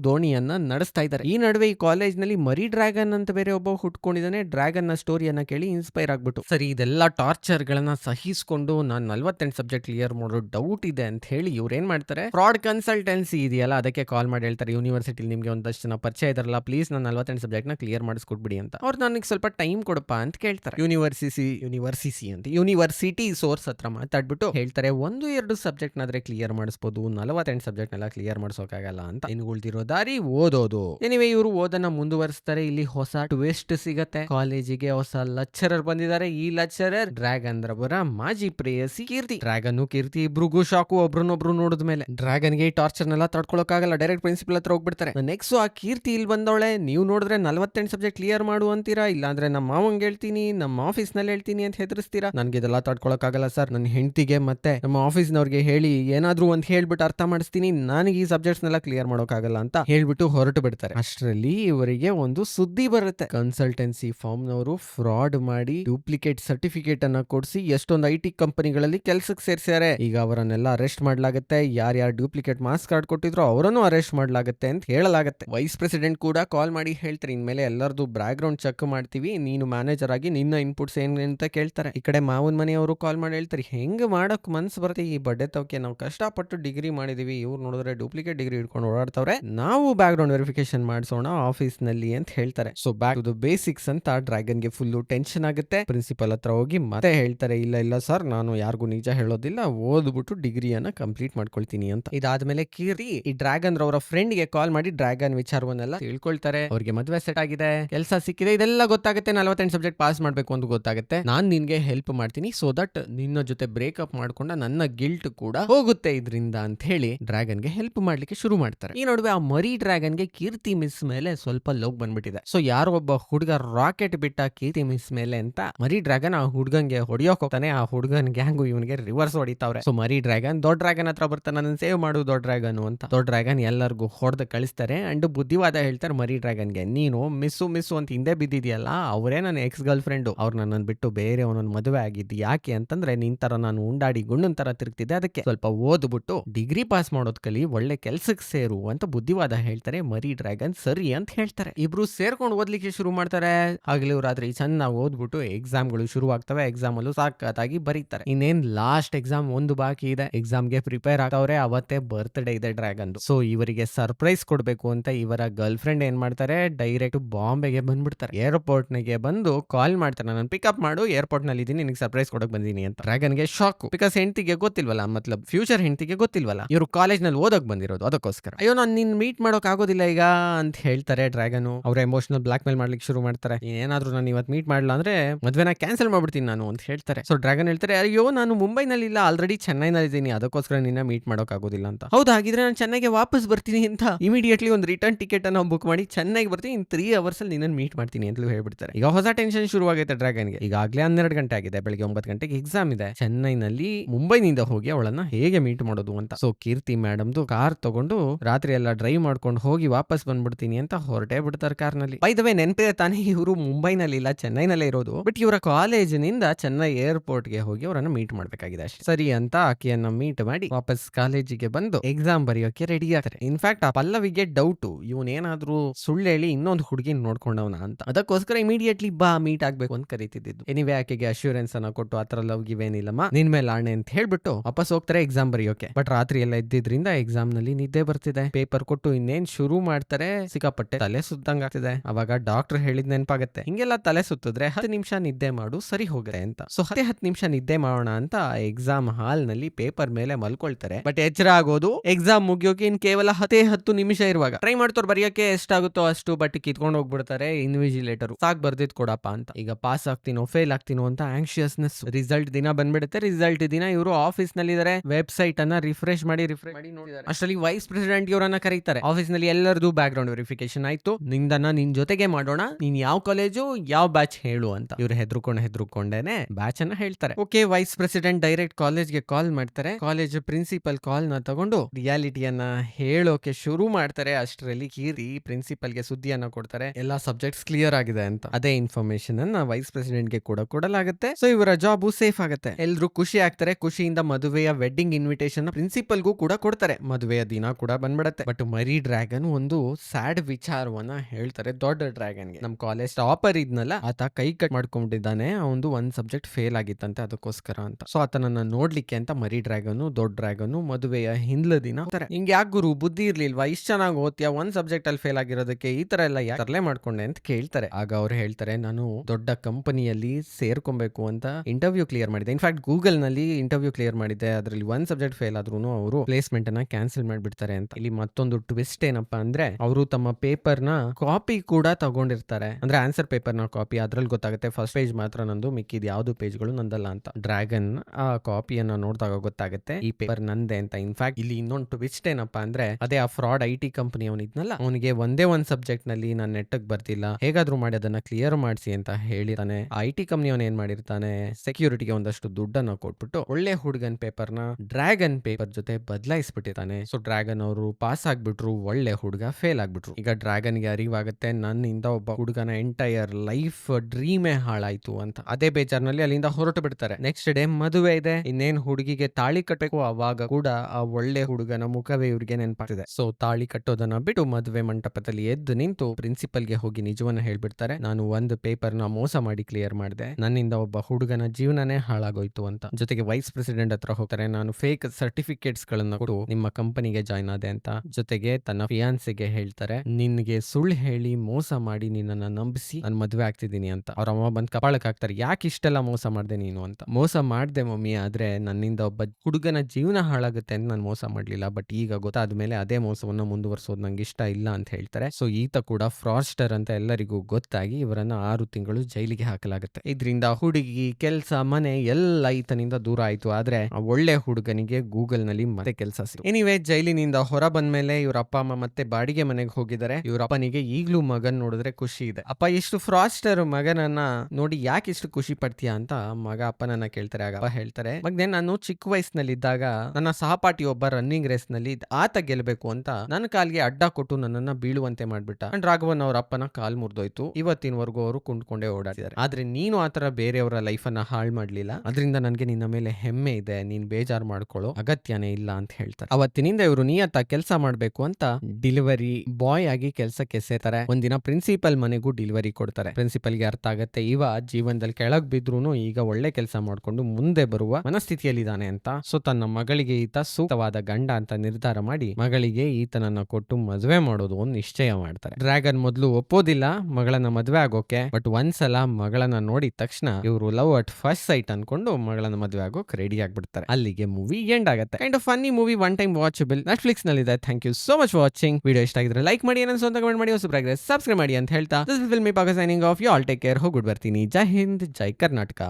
Speaker 1: ದೋಣಿಯನ್ನ ನಡೆಸ್ತಾ ಇದ್ದಾರೆ. ಈ ನಡುವೆ ಈ ಕಾಲೇಜ್ನಲ್ಲಿ ಮರಿ ಡ್ರ್ಯಾಗನ್ ಅಂತ ಬೇರೆ ಒಬ್ಬ ಹುಟ್ಕೊಂಡಿದ್ದಾನೆ. ಡ್ರ್ಯಾಗನ್ನ ಸ್ಟೋರಿಯನ್ನ ಕೇಳಿ ಇನ್ಸ್ಪೈರ್ ಆಗ್ಬಿಟ್ಟು. ಸರಿ, ಇದೆಲ್ಲ ಟಾರ್ಚರ್ ಗಳನ್ನ ಸಹಿಸಿಕೊಂಡು ನಾನು ನಲ್ವತ್ತೆಂಟು ಸಬ್ಜೆಕ್ಟ್ ಕ್ಲಿಯರ್ ಮಾಡೋ ಡೌಟ್ ಇದೆ ಅಂತ ಹೇಳಿ ಇವ್ರು ಏನ್ ಮಾಡ್ತಾರೆ? ಫ್ರಾಡ್ ಕನ್ಸಲ್ಟೆನ್ಸಿ ಇದೆಯಲ್ಲ, ಅದಕ್ಕೆ ಕಾಲ್ ಮಾಡಿ ಹೇಳ್ತಾರೆ ಯೂನಿವರ್ಸಿಟಿ ನಿಮಗೆ ಒಂದಷ್ಟು ಜನ ಪರಿಚಯ ಇದಾರಲ್ಲ, ಪ್ಲೀಸ್ ನಾನು ನಲ್ವತ್ತೆಂಟು ಸಬ್ಜೆಕ್ಟ್ನ ಕ್ಲಿಯರ್ ಮಾಡಿಸ್ಕೊಟ್ಬಿಡಿ ಅಂತ. ಅವ್ರು ನನಗೆ ಸ್ವಲ್ಪ ಟೈಮ್ ಕೊಡಪ್ಪ ಅಂತ ಕೇಳ್ತಾರೆ. ಯೂನಿವರ್ಸಿಸಿ ಯೂನಿವರ್ಸಿಸಿ ಅಂತ, ಯೂನಿವರ್ಸಿಟಿ ಸೋರ್ಸ್ ಹತ್ರ ಮಾತಾಡ್ಬಿಟ್ಟು, ಹೇಳ್ತಾರೆ, ಒಂದು ಎರಡು ಸಬ್ಜೆಕ್ಟ್ ನಾದ್ರೆ ಕ್ಲಿಯರ್ ಮಾಡಿಸ್ಬೋದು, ನಲವತ್ತೆಂಟು ಸಬ್ಜೆಕ್ಟ್ ನೆಲ್ಲ ಕ್ಲಿಯರ್ ಮಾಡ್ಸೋಕ್ಕಾಗಲ್ಲ ಅಂತ ಇನ್ನು ಉಳ್ದಿರೋ ದಾರಿ ಓದೋದು. ಎನಿವೆ ಇವರು ಓದನ್ನ ಮುಂದುವರಿಸ್ತಾರೆ. ಇಲ್ಲಿ ಹೊಸ ಟ್ವಿಸ್ಟ್ ಸಿಗತ್ತೆ. ಕಾಲೇಜಿಗೆ ಹೊಸ ಲೆಕ್ಚರರ್ ಬಂದಿದ್ದಾರೆ. ಈ ಲೆಕ್ಚರರ್ ಡ್ರ್ಯಾಗನ್ ರವರ ಮಾಜಿ ಪ್ರೇಯಸಿ ಕೀರ್ತಿ. ಡ್ರ್ಯಾಗನ್ ಕೀರ್ತಿ ಇಬ್ರಿಗೂ ಶಾಕು, ಒಬ್ರನ್ನೊಬ್ರು ನೋಡಿದ ಮೇಲೆ ಡ್ರ್ಯಾಗನ್ಗೆ ಟಾರ್ಚರ್ ನೆಲ್ಲ ತಡ್ಕೊಳಕ್ಕಾಗಲ್ಲ. ಡೈರೆಕ್ಟ್ ಪ್ರಿನ್ಸಿಪಲ್ ಹತ್ರ ಹೋಗ್ಬಿಡ್ತಾರೆ. ನೆಕ್ಸ್ಟ್ ಆ ಕೀರ್ತಿ ಇಲ್ಲಿ ಬಂದವಳೆ. ನೀವು ನೋಡಿದ್ರೆ ನಲ್ವತ್ತೆಂಟು ಸಬ್ಜೆಕ್ಟ್ ಕ್ಲಿಯರ್ ಮಾಡು ಅಂತೀರಾ ಇಲ್ಲಾಂದ್ರೆ ನಮ್ಮ ಮಾವಂಗ್ ಹೇಳ್ತೀನಿ, ನಮ್ಮ ಆಫೀಸ್ನಲ್ಲಿ ಹೇಳ್ತೀನಿ ಅಂತ ಹೆದರ್ಸ್ತೀರಾ? ನನ್ಗೆ ಇದೆಲ್ಲ ತಡ್ಕೊಳಕ್ಕಾಗಲ್ಲ ಸರ್. ನನ್ನ ಹೆಂಡತಿಗೆ ಮತ್ತೆ ನಮ್ಮ ಆಫೀಸ್ನವ್ರಿಗೆ ಹೇಳಿ ಏನಾದ್ರೂ ಒಂದ್ ಹೇಳ್ಬಿಟ್ಟು ಅರ್ಥ ಮಾಡಿಸ್ತೀನಿ. ನನಗೆ ಈ ಸಬ್ಜೆಕ್ಟ್ಸ್ನೆಲ್ಲ ಕ್ಲಿಯರ್ ಮಾಡೋಕ್ಕಾಗಲ್ಲ ಅಂತ ಹೇಳ್ಬಿಟ್ಟು ಹೊರಟು ಬಿಡ್ತಾರೆ. ಅಷ್ಟರಲ್ಲಿ ಇವರಿಗೆ ಒಂದು ಸುದ್ದಿ ಬರುತ್ತೆ. ಕನ್ಸಲ್ಟೆನ್ಸಿ ಫಾರ್ಮ್ ನವರು ಫ್ರಾಡ್ ಮಾಡಿ ಡೂಪ್ಲಿಕೇಟ್ ಸರ್ಟಿಫಿಕೇಟ್ ಅನ್ನ ಕೊಡಿಸಿ ಎಷ್ಟೊಂದು ಐ ಟಿ ಕಂಪನಿಗಳಲ್ಲಿ ಕೆಲಸಕ್ಕೆ ಸೇರಿಸ್ಯಾರೆ. ಈಗ ಅವರನ್ನೆಲ್ಲ ಅರೆಸ್ಟ್ ಮಾಡಲಾಗುತ್ತೆ. ಯಾರ್ಯಾರು ಡೂಪ್ಲಿಕೇಟ್ ಮಾಸ್ ಕಾರ್ಡ್ ಕೊಟ್ಟಿದ್ರು ಅವರನ್ನು ಅರೆಸ್ಟ್ ಮಾಡಲಾಗುತ್ತೆ ಅಂತ ಹೇಳಲಾಗುತ್ತೆ. ವೈಸ್ ಪ್ರೆಸಿಡೆಂಟ್ ಕೂಡ ಕಾಲ್ ಮಾಡಿ ಹೇಳ್ತಾರೆ. ಇನ್ಮೇಲೆ ಎಲ್ಲರದು ಬ್ಯಾಕ್ ಗ್ರೌಂಡ್ ಚೆಕ್ ಮಾಡ್ತೀವಿ. ನೀನು ಮ್ಯಾನೇಜರ್ ಆಗಿ ನಿನ್ನ ಇನ್ಪುಟ್ಸ್ ಏನ್ ಅಂತ ಕೇಳ್ತಾರೆ. ಈ ಕಡೆ ಮಾವನ್ ಮನೆಯವರು ಕಾಲ್ ಮಾಡಿ ಹೇಳ್ತಾರೆ. ಹೆಂಗ್ ಮಾಡಕ್ ಮನ್ಸು ಬರುತ್ತೆ? ಈ ಬಡ್ಡೆ ತವಕ್ಕೆ ನಾವು ಕಷ್ಟಪಟ್ಟು ಡಿಗ್ರಿ ಮಾಡಿದೀವಿ. ಇವ್ರು ನೋಡಿದ್ರೆ ಡೂಪ್ಲಿಕೇಟ್ ಡಿಗ್ರಿ ಇಟ್ಕೊಂಡು ಓಡಾಡ್ತವ್ರೆ. ನಾವು ಬ್ಯಾಕ್ ಗ್ರೌಂಡ್ ವೆರಿಫಿಕೇಶನ್ ಮಾಡಿಸೋಣ ಆಫೀಸ್ನಲ್ಲಿ ಅಂತ ಹೇಳ್ತಾರೆ. ಸೊ ಬ್ಯಾಕ್ ಟು ಬೇಸಿಕ್ಸ್ ಅಂತ ಡ್ರ್ಯಾಗನ್ಗೆ ಫುಲ್ ಟೆನ್ಷನ್ ಆಗುತ್ತೆ. ಪ್ರಿನ್ಸಿಪಲ್ ಹತ್ರ ಹೋಗಿ ಮತ್ತೆ ಹೇಳ್ತಾರೆ, ಇಲ್ಲ ಇಲ್ಲ ಸರ್ ನಾನು ಯಾರಿಗೂ ನಿಜ ಹೇಳೋದಿಲ್ಲ. ಓದ್ಬಿಟ್ಟು ಡಿಗ್ರಿಯನ್ನ ಕಂಪ್ಲೀಟ್ ಮಾಡ್ಕೊಳ್ತೀನಿ ಅಂತ. ಇದಾದ್ಮೇಲೆ ಕೀರ್ತಿ, ಈ ಡ್ರ್ಯಾಗನ್ ರವರ ಫ್ರೆಂಡ್ಗೆ ಕಾಲ್ ಮಾಡಿ ಡ್ರ್ಯಾಗನ್ ವಿಚಾರವನ್ನೆಲ್ಲ ತಿಳ್ಕೊಳ್ತಾರೆ. ಅವ್ರಿಗೆ ಮದುವೆ ಸೆಟ್ ಆಗಿದೆ. ಕೆಲಸ ಸಿಕ್ಕಿದೆ. ಇದೆಲ್ಲ ಗೊತ್ತಾಗುತ್ತೆ. ನಲವತ್ತೆಂಟು ಸಬ್ಜೆಕ್ಟ್ ಪಾಸ್ ಮಾಡ್ಬೇಕು ಅಂತ ಗೊತ್ತಾಗುತ್ತೆ. ನಾನ್ ನಿನ್ಗೆ ಹೆಲ್ಪ್ ಮಾಡ್ತೀನಿ. ಸೊ ದಟ್ ನಿನ್ನ ಜೊತೆ ಬ್ರೇಕಪ್ ಮಾಡ್ಕೊಂಡ ನನ್ನ ಗಿಲ್ಟ್ ಕೂಡ ಹೋಗುತ್ತೆ ಇದರಿಂದ ಅಂತ ಹೇಳಿ ಡ್ರ್ಯಾಗನ್ಗೆ ಹೆಲ್ಪ್ ಮಾಡ್ಲಿಕ್ಕೆ ಶುರು ಮಾಡ್ತಾರೆ. ಈ ನಡುವೆ ಆ ಮರಿ ಡ್ರ್ಯಾಗನ್ಗೆ ಕೀರ್ತಿ ಮಿಸ್ ಮೇಲೆ ಸ್ವಲ್ಪ ಲೋಗ್ ಬಂದ್ಬಿಟ್ಟಿದೆ. ಸೊ, ಯಾರೋ ಒಬ್ಬ ಹುಡುಗ ರಾಕೆಟ್ ಬಿಟ್ಟ ಕೀರ್ತಿ ಮಿಸ್ ಮೇಲೆ ಅಂತ ಮರಿ ಡ್ರ್ಯಾಗನ್ ಆ ಹುಡುಗಂಗೆ ಹೊಡಿಯೋಕ್ ಹೋಗ್ತಾನೆ. ಆ ಹುಡುಗನ್ ಗ್ಯಾಂಗು ಇವನಿಗೆ ರಿವರ್ಸ್ ಹೊಡಿತಾವ್ರೆ. ಸೊ, ಮರಿ ಡ್ರ್ಯಾಗನ್ ದೊಡ್ಡ ಡ್ರ್ಯಾಗನ್ ಹತ್ರ ಬರ್ತಾನೆ. ನನ್ನ ಸೇವ್ ಮಾಡು ದೊಡ್ಡ ಡ್ರ್ಯಾಗನ್ ಅಂತ. ದೊಡ್ಡ ಡ್ರ್ಯಾಗನ್ ಎಲ್ಲರಿಗೂ ಹೊಡೆದು ಕಳಿಸ್ತಾರೆ. ಅಂಡ್ ಬುದ್ಧಿವಾದ ಹೇಳ್ತಾರೆ ಮರಿ ಡ್ರ್ಯಾಗನ್ಗೆ, ನೀನು ಮಿಸ್ಸು ಮಿಸ್ಸು ಅಂತ ಹಿಂದೆ ಬಿದ್ದಿದ್ಯಲ್ಲ? ಅವರೇ ನನ್ನ ಎಕ್ಸ್ ಗರ್ಲ್ ಫ್ರೆಂಡು ಅವ್ರು ನನ್ನನ್ನು ಬಿಟ್ಟು ಬೇರೆ ಅವನನ್ನ ಮದುವೆ ಆಗಿದ್ದು ಯಾಕೆ? ಅಂತಂದ್ರೆ ನಿನ್ ತರ ನಾನು ಉಂಡಾಡಿ ಗುಂಡನ್ ತರ ತಿರುಗ್ತಿದ್ದೆ. ಅದಕ್ಕೆ ಸ್ವಲ್ಪ ಓದ್ಬಿಟ್ಟು ಡಿಗ್ರಿ ಪಾಸ್ ಮಾಡೋದ್ ಕಲಿ ಒಳ್ಳೆ ಕೆಲ್ಸಕ್ಕೆ ಸೇರು ಅಂತ ಬುದ್ಧಿವಾದ ಹೇಳ್ತಾರೆ ಮರಿ ಡ್ರ್ಯಾಗನ್ ಸರಿ ಅಂತ ಹೇಳ್ತಾರೆ. ಇಬ್ರು ಸೇರ್ಕೊಂಡು ಓದ್ಲಿಕ್ಕೆ ಶುರು ಮಾಡ್ತಾರೆ. ಹಗಲು ರಾತ್ರಿ ಚೆನ್ನಾಗಿ ಓದ್ಬಿಟ್ಟು ಎಕ್ಸಾಮ್ಗಳು ಶುರು ಆಗ್ತವೆ ಎಕ್ಸಾಮ್ ಅಲ್ಲೂ ಸಾಕತ್ತಾಗಿ ಬರೀತಾರೆ. ಇನ್ನೇನ್ ಲಾಸ್ಟ್ ಎಕ್ಸಾಮ್ ಒಂದು ಬಾಕಿ ಇದೆ. ಎಕ್ಸಾಮ್ಗೆ ಪ್ರಿಪೇರ್ ಆಗ್ತಾವ್ರೆ ಅವತ್ತೇ ಬರ್ತ್ಡೇ ಇದೆ ಡ್ರ್ಯಾಗನ್ ಸೊ ಇವರಿಗೆ ಸರ್ಪ್ರೈಸ್ ಕೊಡ್ಬೇಕು ಅಂತ ಇವರ ಗರ್ಲ್ ಫ್ರೆಂಡ್ ಏನ್ ಮಾಡ್ತಾರೆ? ಡೈರೆಕ್ಟ್ ಬಾಂಬೆಗೆ ಬಂದ್ಬಿಡ್ತಾರೆ. ಏರ್ಪೋರ್ಟ್ ನಿಗೆ ಬಂದು ಕಾಲ್ ಮಾಡ್ತಾರೆ. ನಾನು ಪಿಕಪ್ ಮಾಡು. ಏರ್ಪೋರ್ಟ್ನಲ್ಲಿ ಇದೀನಿ ನಿನಗೆ ಸರ್ಪ್ರೈಸ್ ಕೊಡಕ್ ಬಂದೀನಿ ಅಂತ. ಡ್ರ್ಯಾಗನ್ಗೆ ಶಾಕ್. ಬಿಕಾಸ್ ಹೆಂಡತಿಗೆ ಗೊತ್ತಿಲ್ವಲ್ಲ? ಮತ್ಲಬ್ ಫ್ಯೂಚರ್ ಹೆಂಡತಿಗೆ ಗೊತ್ತಿಲ್ವಲ್ಲ? ಇವರು ಕಾಲೇಜ್ನಲ್ಲಿ ಓದಕ್ ಬಂದಿರೋದು ಅದಕ್ಕೋಸ್ಕರ. ಅಯ್ಯೋ, ನಾನು ನಿನ್ ಮೀಟ್ ಮಾಡೋಕ್ ಆಗೋದಿಲ್ಲ ಈಗ ಅಂತ ಹೇಳ್ತಾರೆ ಡ್ರ್ಯಾಗನ್. ಅವ್ರ ಎಮೋಷನಲ್ ಬ್ಲಾಕ್ ಮೇಲ್ ಮಾಡ್ಲಿಕ್ಕೆ ಶುರು ಮಾಡ್ತಾರೆ. ಏನಾದ್ರೂ ನಾನು ಇವತ್ತು ಮೀಟ್ ಮಾಡಲ್ಲ ಅಂದ್ರೆ ಮದ್ವೆನ ಕ್ಯಾನ್ಸಲ್ ಮಾಡ್ಬಿಡ್ತೀನಿ ನಾನು ಅಂತ ಹೇಳ್ತಾರೆ. ಸೊ ಡ್ರ್ಯಾಗನ್ ಹೇಳ್ತಾರೆ, ಅಯ್ಯೋ, ನಾನು ಮುಂಬೈನಲ್ಲಿ ಇಲ್ಲ ಆಲ್ರೆಡಿ ಚೆನ್ನೈನಲ್ಲಿ ಇದ್ದೀನಿ ಅದಕ್ಕೋಸ್ಕರ ನಿನ್ನ ಮೀಟ್ ಮಾಡೋಕ್ ಆಗೋದಿಲ್ಲ ಅಂತ. ಹೌದು, ಹಾಗಿದ್ರೆ ನಾನು ಚೆನ್ನೈಗೆ ವಾಪಸ್ ಬರ್ತೀನಿ ಅಂತ ಇಮಿಡಿಯೇಟ್ಲಿ ಒಂದು ರಿಟರ್ನ್ ಟಿಕೆಟ್ ಅನ್ನು ಬುಕ್ ಮಾಡಿ ಚೆನ್ನೈಗೆ ಬರ್ತೀನಿ, ಇನ್ ತ್ರೀ ಅವರ್ಸ್ ಅಲ್ಲಿ ನಿನ್ನ ಮೀಟ್ ಮಾಡ್ತೀನಿ ಅಂತಲೂ ಹೇಳ್ಬಿಡ್ತಾರೆ. ಈಗ ಹೊಸ ಟೆನ್ಷನ್ ಶುರು ಆಗೈತೆ ಡ್ರ್ಯಾಗನ್ಗೆ ಈಗಾಗಲೇ ಹನ್ನೆರಡು ಗಂಟೆ ಆಗಿದೆ, ಬೆಳಗ್ಗೆ ಒಂಬತ್ತು ಗಂಟೆಗೆ ಎಕ್ಸಾಮ್ ಇದೆ. ಚೆನ್ನೈನಲ್ಲಿ ಮುಂಬೈನಿಂದ ಹೋಗಿ ಅವಳನ್ನ ಹೇಗೆ ಮೀಟ್ ಮಾಡೋದು ಅಂತ. ಸೊ ಕೀರ್ತಿ ಮೇಡಮ್ದು ಕಾರ್ ತಗೊಂಡು ರಾತ್ರಿ ಎಲ್ಲ ಡ್ರೈವ್ ಮಾಡ್ಕೊಂಡು ಹೋಗಿ ವಾಪಸ್ ಬಂದ್ಬಿಡ್ತೀನಿ ಅಂತ ಹೊರಟೇ ಬಿಡ್ತಾರೆ ಕಾರ್ನಲ್ಲಿ. ವೇ ನೆನಪಿದೆ ತಾನೇ ಇವರು ಮುಂಬೈನಲ್ಲಿ ಇಲ್ಲ, ಚೆನ್ನೈನಲ್ಲೇ ಇರೋದು. ಬಟ್ ಇವರ ಕಾಲೇಜಿನಿಂದ ಚೆನ್ನೈ ಏರ್ಪೋರ್ಟ್ಗೆ ಹೋಗಿ ಅವರನ್ನ ಮೀಟ್ ಮಾಡ್ಬೇಕಾಗಿದೆ ಅಷ್ಟೇ. ಸರಿ ಅಂತ ಆಕೆಯನ್ನ ಮೀಟ್ ಮಾಡಿ ವಾಪಸ್ ಕಾಲೇಜಿಗೆ ಬಂದು ಎಕ್ಸಾಮ್ ಬರೆಯೋಕೆ ರೆಡಿ ಆಗ್ತಾರೆ. ಇನ್ಫ್ಯಾಕ್ಟ್ ಆ ಪಲ್ಲವಿಗೆ ಡೌಟ್ ಇವನೇನಾದ್ರೂ ಸುಳ್ಳು ಹೇಳಿ ಇನ್ನೊಂದು ಹುಡುಗಿನ ನೋಡ್ಕೊಂಡವನ ಅಂತ. ಅದಕ್ಕೋಸ್ಕರ ಇಮಿಡಿಯೇಟ್ಲಿ ಬಾ ಮೀಟ್ ಆಗ್ಬೇಕು ಅಂತ ಕರಿತಿದ್ದು ಎನಿವೆ ಆಕೆಗೆ ಅಶ್ಯೂರೆನ್ಸ್ ಅನ್ನ ಕೊಟ್ಟು ಆತರ ಲವ್ ಗಿವೇನಿಲ್ಲಮ್ಮ ನಿನ್ ಮೇಲೆ ಆಣೆ ಅಂತ ಹೇಳ್ಬಿಟ್ಟು ವಾಪಸ್ ಹೋಗ್ತಾರೆ ಎಕ್ಸಾಮ್ ಬರೆಯೋಕೆ. ಬಟ್ ರಾತ್ರಿ ಎಲ್ಲ ಇದ್ದಿದ್ರಿಂದ ಎಕ್ಸಾಮ್ನಲ್ಲಿ ನಿದ್ದೆ ಬರ್ತಿದೆ. ಪೇಪರ್ ಕೊಟ್ಟು ಇನ್ನೇನ್ ಶುರು ಮಾಡ್ತಾರೆ ಸಿಕ್ಕಾಪಟ್ಟೆ ತಲೆ ಸುತ್ತಂಗ್ ಆಗ್ತಿದೆ ಅವಾಗ ಡಾಕ್ಟರ್ ಹೇಳಿದ್ ನೆನಪಾಗತ್ತೆ. ಹಿಂಗೆಲ್ಲ ತಲೆ ಸುತ್ತಿದ್ರೆ ಹತ್ತು ನಿಮಿಷ ನಿದ್ದೆ ಮಾಡು, ಸರಿ ಹೋಗ್ರೆ ಅಂತ. ಸೊ ಹತ್ತೇ ಹತ್ತು ನಿಮಿಷ ನಿದ್ದೆ ಮಾಡೋಣ ಅಂತ ಎಕ್ಸಾಮ್ ಹಾಲ್ನಲ್ಲಿ ಪೇಪರ್ ಮೇಲೆ ಮಲ್ಕೊಳ್ತಾರೆ. ಬಟ್ ಎಚ್ಚರ ಆಗೋದು ಎಕ್ಸಾಮ್ ಮುಗಿಯೋಕೆ ಇನ್ ಕೇವಲ ಹತ್ತೇ ಹತ್ತು ನಿಮಿಷ ಇರುವಾಗ. ಟ್ರೈ ಮಾಡ್ತವ್ರು ಬರೆಯೋಕೆ ಎಷ್ಟಾಗುತ್ತೋ ಅಷ್ಟು ಬಟ್ ಕಿತ್ಕೊಂಡು ಹೋಗ್ಬಿಡ್ತಾರೆ ಇನ್ವಿಜಿಲೇಟರ್ ಸಾಕ್ ಬರ್ದಿದ್ ಕೊಡಪ್ಪ ಅಂತ. ಈಗ ಪಾಸ್ ಆಗ್ತೀನೋ ಫೇಲ್ ಆಗ್ತೀನೋ ಅಂತ ಆಂಕ್ಷಿಯಸ್ನೆಸ್ ರಿಸಲ್ಟ್ ದಿನ ಬಂದ್ಬಿಡುತ್ತೆ. ರಿಸಲ್ಟ್ ದಿನ ಇವರು ಆಫೀಸ್ನಲ್ಲಿ ಇದಾರೆ ವೆಬ್ಸೈಟ್ ಅನ್ನ ರಿಫ್ರೆಶ್ ಮಾಡಿ ರಿಫ್ರೆಶ್ ಮಾಡಿ ಅಷ್ಟರಲ್ಲಿ ವೈಸ್ ಪ್ರೆಸಿಡೆಂಟ್ ಇವರನ್ನ ಕರೀತಾರೆ. ಆಫೀಸ್ನಲ್ಲಿ ಎಲ್ಲರದು ಬ್ಯಾಕ್ ಗ್ರೌಂಡ್ ವೆರಿಫಿಕೇಶನ್ ಆಯ್ತು. ನಿಂದನ್ನ ನಿನ್ ಜೊತೆಗೆ ಮಾಡೋಣ. ನೀನ್ ಯಾವ ಕಾಲೇಜು ಯಾವ ಬ್ಯಾಚ್ ಹೇಳು ಅಂತ. ಇವ್ರು ಹೆದ್ರುಕೊಂಡು ಹೆದ್ರುಕೊಂಡೇನೆ ಬ್ಯಾಚ್ ಅನ್ನ ಹೇಳ್ತಾರೆ. ಓಕೆ ವೈಸ್ ಪ್ರೆಸಿಡೆಂಟ್ ಡೈರೆಕ್ಟ್ ಕಾಲೇಜ್ಗೆ ಕಾಲ್ ಮಾಡ್ತಾರೆ. ಕಾಲೇಜ್ ಪ್ರಿನ್ಸಿಪಲ್ ಕಾಲ್ನ ತಗೊಂಡು ರಿಯಾಲಿಟಿಯನ್ನ ಹೇಳೋಕೆ ಶುರು ಮಾಡ್ತಾರೆ. ಅಷ್ಟರಲ್ಲಿ ಕೀರಿ ಪ್ರಿನ್ಸಿಪಲ್ಗೆ ಸುದ್ದಿಯನ್ನ ಕೊಡ್ತಾರೆ. ಎಲ್ಲಾ ಸಬ್ಜೆಕ್ಟ್ಸ್ ಕ್ಲಿಯರ್ ಆಗಿದೆ ಅಂತ. ಅದೇ ಇನ್ಫಾರ್ಮೇಶನ್ ಅನ್ನ ವೈಸ್ ಪ್ರೆಸಿಡೆಂಟ್ಗೆ ಕೂಡ ಕೊಡಲಾಗುತ್ತೆ. ಸೊ ಇವರ ಜಾಬ್ ಸೇಫ್ ಆಗುತ್ತೆ. ಎಲ್ರು ಖುಷಿ ಆಗ್ತಾರೆ. ಖುಷಿಯಿಂದ ಮದುವೆಯ ವೆಡ್ಡಿಂಗ್ ಇನ್ವಿಟೇಷನ್ ಪ್ರಿನ್ಸಿಪಲ್ಗೂ ಕೂಡ ಕೊಡ್ತಾರೆ. ಮದುವೆಯ ದಿನ ಕೂಡ ಬಂದ್ಬಿಡತ್ತೆ. ಬಟ್ ಮರಿ ಡ್ರ್ಯಾಗನ್ ಒಂದು ಸ್ಯಾಡ್ ವಿಚಾರವನ್ನ ಹೇಳ್ತಾರೆ ದೊಡ್ಡ ಡ್ರ್ಯಾಗನ್ಗೆ. ನಮ್ ಕಾಲೇಜ್ ಟಾಪರ್ ಇದ್ನಲ್ಲ, ಆತ ಕೈ ಕಟ್ ಮಾಡ್ಕೊಂಡಿದ್ದಾನೆ. ಅವನು ಒಂದ್ ಸಬ್ಜೆಕ್ಟ್ ಫೇಲ್ ಆಗಿತ್ತಂತೆ, ಅದಕ್ಕೋಸ್ಕರ ಅಂತ. ಸೊ ಆತನನ್ನ ನೋಡ್ಲಿಕ್ಕೆ ಅಂತ ಮರಿ ಡ್ರ್ಯಾಗನ್, ದೊಡ್ಡ ಡ್ರ್ಯಾಗನ್ ಮದುವೆಯ ಹಿಂದ್ಲ ದಿನ ಹಿಂಗ್ ಯಾಕೆ ಗುರು, ಬುದ್ಧಿ ಇರ್ಲಿಲ್ವಾ? ಇಷ್ಟ ಚೆನ್ನಾಗಿ ಓದ್ತೀಯ? ಒಂದ್ ಸಬ್ಜೆಕ್ಟ್ ಅಲ್ಲಿ ಫೇಲ್ ಆಗಿರೋದಕ್ಕೆ ಈ ತರ ಎಲ್ಲ ಯಾಕೆ ತರಲೆ ಮಾಡ್ಕೊಂಡೆ ಅಂತ ಕೇಳ್ತಾರೆ. ಆಗ ಅವ್ರು ಹೇಳ್ತಾರೆ, ನಾನು ದೊಡ್ಡ ಕಂಪನಿಯಲ್ಲಿ ಸೇರ್ಕೊಬೇಕು ಅಂತ ಇಂಟರ್ವ್ಯೂ ಕ್ಲಿಯರ್ ಮಾಡಿದೆ ಇನ್ಫ್ಯಾಕ್ಟ್ ಗೂಗಲ್ನಲ್ಲಿ ಇಂಟರ್ವ್ಯೂ ಕ್ಲಿಯರ್ ಮಾಡಿದೆ ಅದ್ರಲ್ಲಿ ಒಂದ್ ಸಬ್ಜೆಕ್ಟ್ ಫೇಲ್ ಆದ್ರೂ ಅವರು ಪ್ಲೇಸ್ಮೆಂಟ್ ಅನ್ನ ಕ್ಯಾನ್ಸಲ್ ಮಾಡಿಬಿಡ್ತಾರೆ ಅಂತ. ಇಲ್ಲಿ ಮತ್ತೊಂದು ಟ್ವಿಸ್ಟ್ ಏನಪ್ಪಾ ಅಂದ್ರೆ, ಅವರು ತಮ್ಮ ಪೇಪರ್ನ ಕಾಪಿ ಕೂಡ ತಗೊಂಡಿರ್ತಾರೆ. ಅಂದ್ರೆ ಆನ್ಸರ್ ಪೇಪರ್ನ ಕಾಪಿ ಅದ್ರಲ್ಲಿ ಗೊತ್ತಾಗುತ್ತೆ ಫಸ್ಟ್ ಪೇಜ್ ಮಾತ್ರ ನಂದು, ಮಿಕ್ಕಿದ ಯಾವ್ದು ಪೇಜ್ಗಳು ನಂದಲ್ಲ ಅಂತ. ಡ್ರ್ಯಾಗನ್ ಆ ಕಾಪಿಯನ್ನ ನೋಡಿದಾಗ ಗೊತ್ತಾಗುತ್ತೆ, ಈ ಪೇಪರ್ ನಂದೆ ಅಂತ. ಇನ್ಫ್ಯಾಕ್ಟ್ ಇಲ್ಲಿ ಇನ್ನೊಂದು ಟ್ವಿಸ್ಟ್ ಏನಪ್ಪಾ ಅಂದ್ರೆ, ಅದೇ ಆ ಫ್ರಾಡ್ ಐ ಟಿ ಕಂಪನಿ ಅವನಿದ್ನಲ್ಲ ಅವನಿಗೆ ಒಂದೇ ಒಂದ್ ಸಬ್ಜೆಕ್ಟ್ನಲ್ಲಿ ನಾನ್ ನೆಟ್ಟಗ್ ಬರ್ತಿಲ್ಲ ಹೇಗಾದ್ರೂ ಮಾಡಿ ಅದನ್ನ ಕ್ಲಿಯರ್ ಮಾಡಿಸಿ ಅಂತ ಹೇಳಿದಾನೆ ಐ ಟಿ ಕಂಪನಿ ಅವನ್ ಏನ್ ಮಾಡಿರ್ತಾನೆ ಸೆಕ್ಯೂರಿಟಿಗೆ ಒಂದಷ್ಟು ದುಡ್ಡನ್ನ ಕೊಟ್ಬಿಟ್ಟು, ಒಳ್ಳೆ ಹುಡುಗನ್ ಪೇಪರ್ನ ಡ್ರ್ಯಾಗನ್ ಪೇಪರ್ ಜೊತೆ ಬದಲಾಯಿಸ್ಬಿಟ್ಟಿರ್ತಾನೆ ಸೊ ಡ್ರ್ಯಾಗನ್ ಅವರು ಪಾಸ್ ಆಗ್ಬಿಟ್ರು, ಒಳ್ಳೆ ಹುಡುಗ ಫೇಲ್ ಆಗ್ಬಿಟ್ರು. ಈಗ ಡ್ರ್ಯಾಗನ್ಗೆ ಅರಿವಾಗುತ್ತೆ, ನನ್ನಿಂದ ಒಬ್ಬ ಹುಡುಗನ ಎಂಟೈರ್ ಲೈಫ್ ಡ್ರೀಮೇ ಹಾಳಾಯ್ತು ಅಂತ. ಅದೇ ಬೇಜಾರ್ನಲ್ಲಿ ಅಲ್ಲಿಂದ ಹೊರಟು ಬಿಡ್ತಾರೆ. ನೆಕ್ಸ್ಟ್ ಡೇ ಮದುವೆ ಇದೆ. ಇನ್ನೇನ್ ಹುಡುಗಿಗೆ ತಾಳಿ ಕಟ್ಟಬೇಕು ಅವಾಗ ಕೂಡ ಆ ಒಳ್ಳೆ ಹುಡುಗನ ಮುಖವೇ ಇವ್ರಿಗೆ ನೆನಪಾಗ್ತಿದೆ. ಸೊ ತಾಳಿ ಕಟ್ಟೋದನ್ನ ಬಿಟ್ಟು ಮದುವೆ ಮಂಟಪದಲ್ಲಿ ಎದ್ದು ನಿಂತು ಪ್ರಿನ್ಸಿಪಲ್ಗೆ ಹೋಗಿ ನಿಜವನ್ನ ಹೇಳ್ಬಿಡ್ತಾರೆ. ನಾನು ಒಂದು ಪೇಪರ್ನ ಮೋಸ ಮಾಡಿ ಕ್ಲಿಯರ್ ಮಾಡಿದೆ. ನನ್ನಿಂದ ಒಬ್ಬ ಹುಡುಗನ ಜೀವನನೇ ಹಾಳಾಗೋಯ್ತು ಅಂತ. ಜೊತೆಗೆ ವೈಸ್ ಪ್ರೆಸಿಡೆಂಟ್ ಹತ್ರ ಹೋಗ್ತಾರೆ. ನಾನು ಫೇಕ್ ಸರ್ಟಿಫಿಕೇಟ್ಸ್ ಗಳನ್ನ ಕೊಟ್ಟು ನಿಮ್ಮ ಕಂಪನಿಗೆ ಜಾಯ್ನ್ ಆದೆ ಅಂತ ಜೊತೆಗೆ ತನ್ನ ಫಿಯಾನ್ಸಿಗೆ ಹೇಳ್ತಾರೆ. ನಿನ್ಗೆ ಸುಳ್ಳು ಹೇಳಿ ಮೋಸ ಮಾಡಿ ನಿನ್ನನ್ನ ನಂಬಿಸಿ ನಾನು ಮದುವೆ ಆಗ್ತಿದ್ದೀನಿ ಅಂತ. ಅವ್ರ ಅಮ್ಮ ಬಂದ್ ಕಪಾಳಕ್ ಹಾಕ್ತಾರೆ, ಯಾಕೆ ಇಷ್ಟೆಲ್ಲ ಮೋಸ ಮಾಡ್ದೆ ನೀನು ಅಂತ? ಮೋಸ ಮಾಡ್ದೆ ಮಮ್ಮಿ, ಆದ್ರೆ ನನ್ನಿಂದ ಒಬ್ಬ ಹುಡುಗನ ಜೀವನ ಹಾಳಾಗುತ್ತೆ ಅಂತ ನಾನು ಮೋಸ ಮಾಡ್ಲಿಲ್ಲ. ಬಟ್ ಈಗ ಗೊತ್ತಾದ ಮೇಲೆ ಅದೇ ಮೋಸವನ್ನ ಮುಂದುವರಿಸೋದು ನಂಗೆ ಇಷ್ಟ ಇಲ್ಲ ಅಂತ ಹೇಳ್ತಾರೆ. ಸೊ ಈತ ಕೂಡ ಫ್ರಾಸ್ಟರ್ ಅಂತ ಎಲ್ಲರಿಗೂ ಗೊತ್ತಾಗಿ ಇವರನ್ನ ಆರು ತಿಂಗಳು ಜೈಲಿಗೆ ಹಾಕಲಾಗುತ್ತೆ. ಇದರಿಂದ ಹುಡುಗಿ, ಕೆಲಸ, ಮನೆ ಎಲ್ಲ ಈತನಿಂದ ದೂರ ಆಯ್ತು. ಆದ್ರೆ ಒಳ್ಳೆ ಹುಡುಗನಿಗೆ ಗೂಗಲ್ನಲ್ಲಿ ಮತ್ತೆ ಕೆಲಸ ಸಿಕ್ತು ಎನಿವೇ ಜೈಲಿನಿಂದ ಹೊರ ಬಂದ ಮೇಲೆ ಇವ್ರ ಅಪ್ಪ, ಅಮ್ಮ ಮತ್ತೆ ಬಾಡಿಗೆ ಮನೆಗೆ ಹೋಗಿದ್ದಾರೆ. ಇವ್ರ ಅಪ್ಪನಿಗೆ ಈಗ್ಲೂ ಮಗನ್ ನೋಡಿದ್ರೆ ಖುಷಿ ಇದೆ. ಅಪ್ಪ ಎಷ್ಟು ಫ್ರಾಸ್ಟರ್ ಮಗನನ್ನ ನೋಡಿ ಯಾಕೆ ಇಷ್ಟು ಖುಷಿ ಪಡ್ತೀಯಾ ಅಂತ ಮಗ ಅಪ್ಪನನ್ನ ಕೇಳ್ತಾರೆ. ಆಗ ಅಪ್ಪ ಹೇಳ್ತಾರೆ, ಮಗನೇ, ನಾನು ಚಿಕ್ಕ ವಯಸ್ಸಿನಲ್ಲಿ ಇದ್ದಾಗ ನನ್ನ ಸಹಪಾಠಿ ಒಬ್ಬ ರನ್ನಿಂಗ್ ರೇಸ್ನಲ್ಲಿ ಆತ ಗೆಲ್ಬೇಕು ಅಂತ ನನ್ನ ಕಾಲ್ಗೆ ಅಡ್ಡ ಕೊಟ್ಟು ನನ್ನನ್ನ ಬೀಳುವಂತೆ ಮಾಡ್ಬಿಟ್ಟ. ಅಂಡ್ ರಾಘವನ್ ಅವ್ರ ಅಪ್ಪನ ಕಾಲ್ ಮುರಿದೋಯ್ತು. ಇವತ್ತಿನವರೆಗೂ ಅವರು ಕುಂಡ್ಕೊಂಡೇ ಓಡಾಡಿದ್ದಾರೆ. ಆದ್ರೆ ನೀನು ಆತರ ಬೇರೆಯವರ ಲೈಫ್ ಅನ್ನ ಹಾಳು ಮಾಡ್ಲಿಲ್ಲ. ಅದರಿಂದ ನನ್ಗೆ ನಿನ್ನ ಮೇಲೆ ಹೆಮ್ಮೆ ಇದೆ. ನೀನ್ ಬೇಜಾರು ಮಾಡ್ಕೊಳ್ಳೋ ಅಗತ್ಯನೇ ಇಲ್ಲ ಅಂತ ಹೇಳ್ತಾರೆ. ಅವತ್ತಿನಿಂದ ಇವರು ನಿಯತ ಕೆಲಸ ಮಾಡಬೇಕು ಅಂತ ಡಿಲಿವರಿ ಬಾಯ್ ಆಗಿ ಕೆಲಸಕ್ಕೆ ಸೇರ್ತಾರೆ. ಒಂದಿನ ಪ್ರಿನ್ಸಿಪಲ್ ಮನೆಗೂ ಡಿಲಿವರಿ ಕೊಡ್ತಾರೆ. ಪ್ರಿನ್ಸಿಪಲ್ಗೆ ಅರ್ಥ ಆಗತ್ತೆ, ಇವ ಜೀವನದಲ್ಲಿ ಕೆಳಗ್ ಬಿದ್ರು ಈಗ ಒಳ್ಳೆ ಕೆಲಸ ಮಾಡ್ಕೊಂಡು ಮುಂದೆ ಬರುವ ಮನಸ್ಥಿತಿಯಲ್ಲಿದ್ದಾನೆ ಅಂತ. ಸೊ, ತನ್ನ ಮಗಳಿಗೆ ಈತ ಸೂಕ್ತವಾದ ಗಂಡ ಅಂತ ನಿರ್ಧಾರ ಮಾಡಿ ಮಗಳಿಗೆ ಈತನನ್ನ ಕೊಟ್ಟು ಮದುವೆ ಮಾಡೋದು ಒಂದು ನಿಶ್ಚಯ ಮಾಡ್ತಾರೆ. ಡ್ರ್ಯಾಗನ್ ಮೊದಲು ಒಪ್ಪೋದಿಲ್ಲ ಮಗಳನ್ನ ಮದುವೆ ಆಗೋಕೆ. ಬಟ್ ಒಂದ್ಸಲ ಮಗಳನ್ನ ನೋಡಿದ ತಕ್ಷಣ ಇವರು ಲವ್ ಅಟ್ ಫಸ್ಟ್ ಸೈಟ್ ಅನ್ಕೊಂಡು ಮಗಳನ್ನ ಮದುವೆ ಆಗೋಕೆ ರೆಡಿ ಆಗ್ಬಿಡ್ತಾರೆ. ಅಲ್ಲಿಗೆ ಮೂವಿ ಎಂಡ್ ಆಗುತ್ತೆ. And funny movie one time watchable ನೆಟ್ಫ್ಲಿಕ್ಸ್ನಲ್ಲಿ ಇದೆ thank you so much watching video ಇಷ್ಟ ಆಗಿದ್ರೆ ಲೈಕ್ ಮಾಡಿ ಏನೋ ಸ್ವಂತ ಕಮೆಂಟ್ ಮಾಡಿ ಹೊಸಬ್ರಾಗಿದ್ರೆ ಸಬ್ಸ್ಕ್ರೈಬ್ ಮಾಡಿ ಅಂತ ಹೇಳ್ತಾ. ದಿಸ್ ಪಾಕ signing off you all take care ಹೋಗ್ಬಿಟ್ಟು ಬರ್ತೀನಿ. ಜೈ ಹಿಂದ್ ಜೈ ಕರ್ನಾಟಕ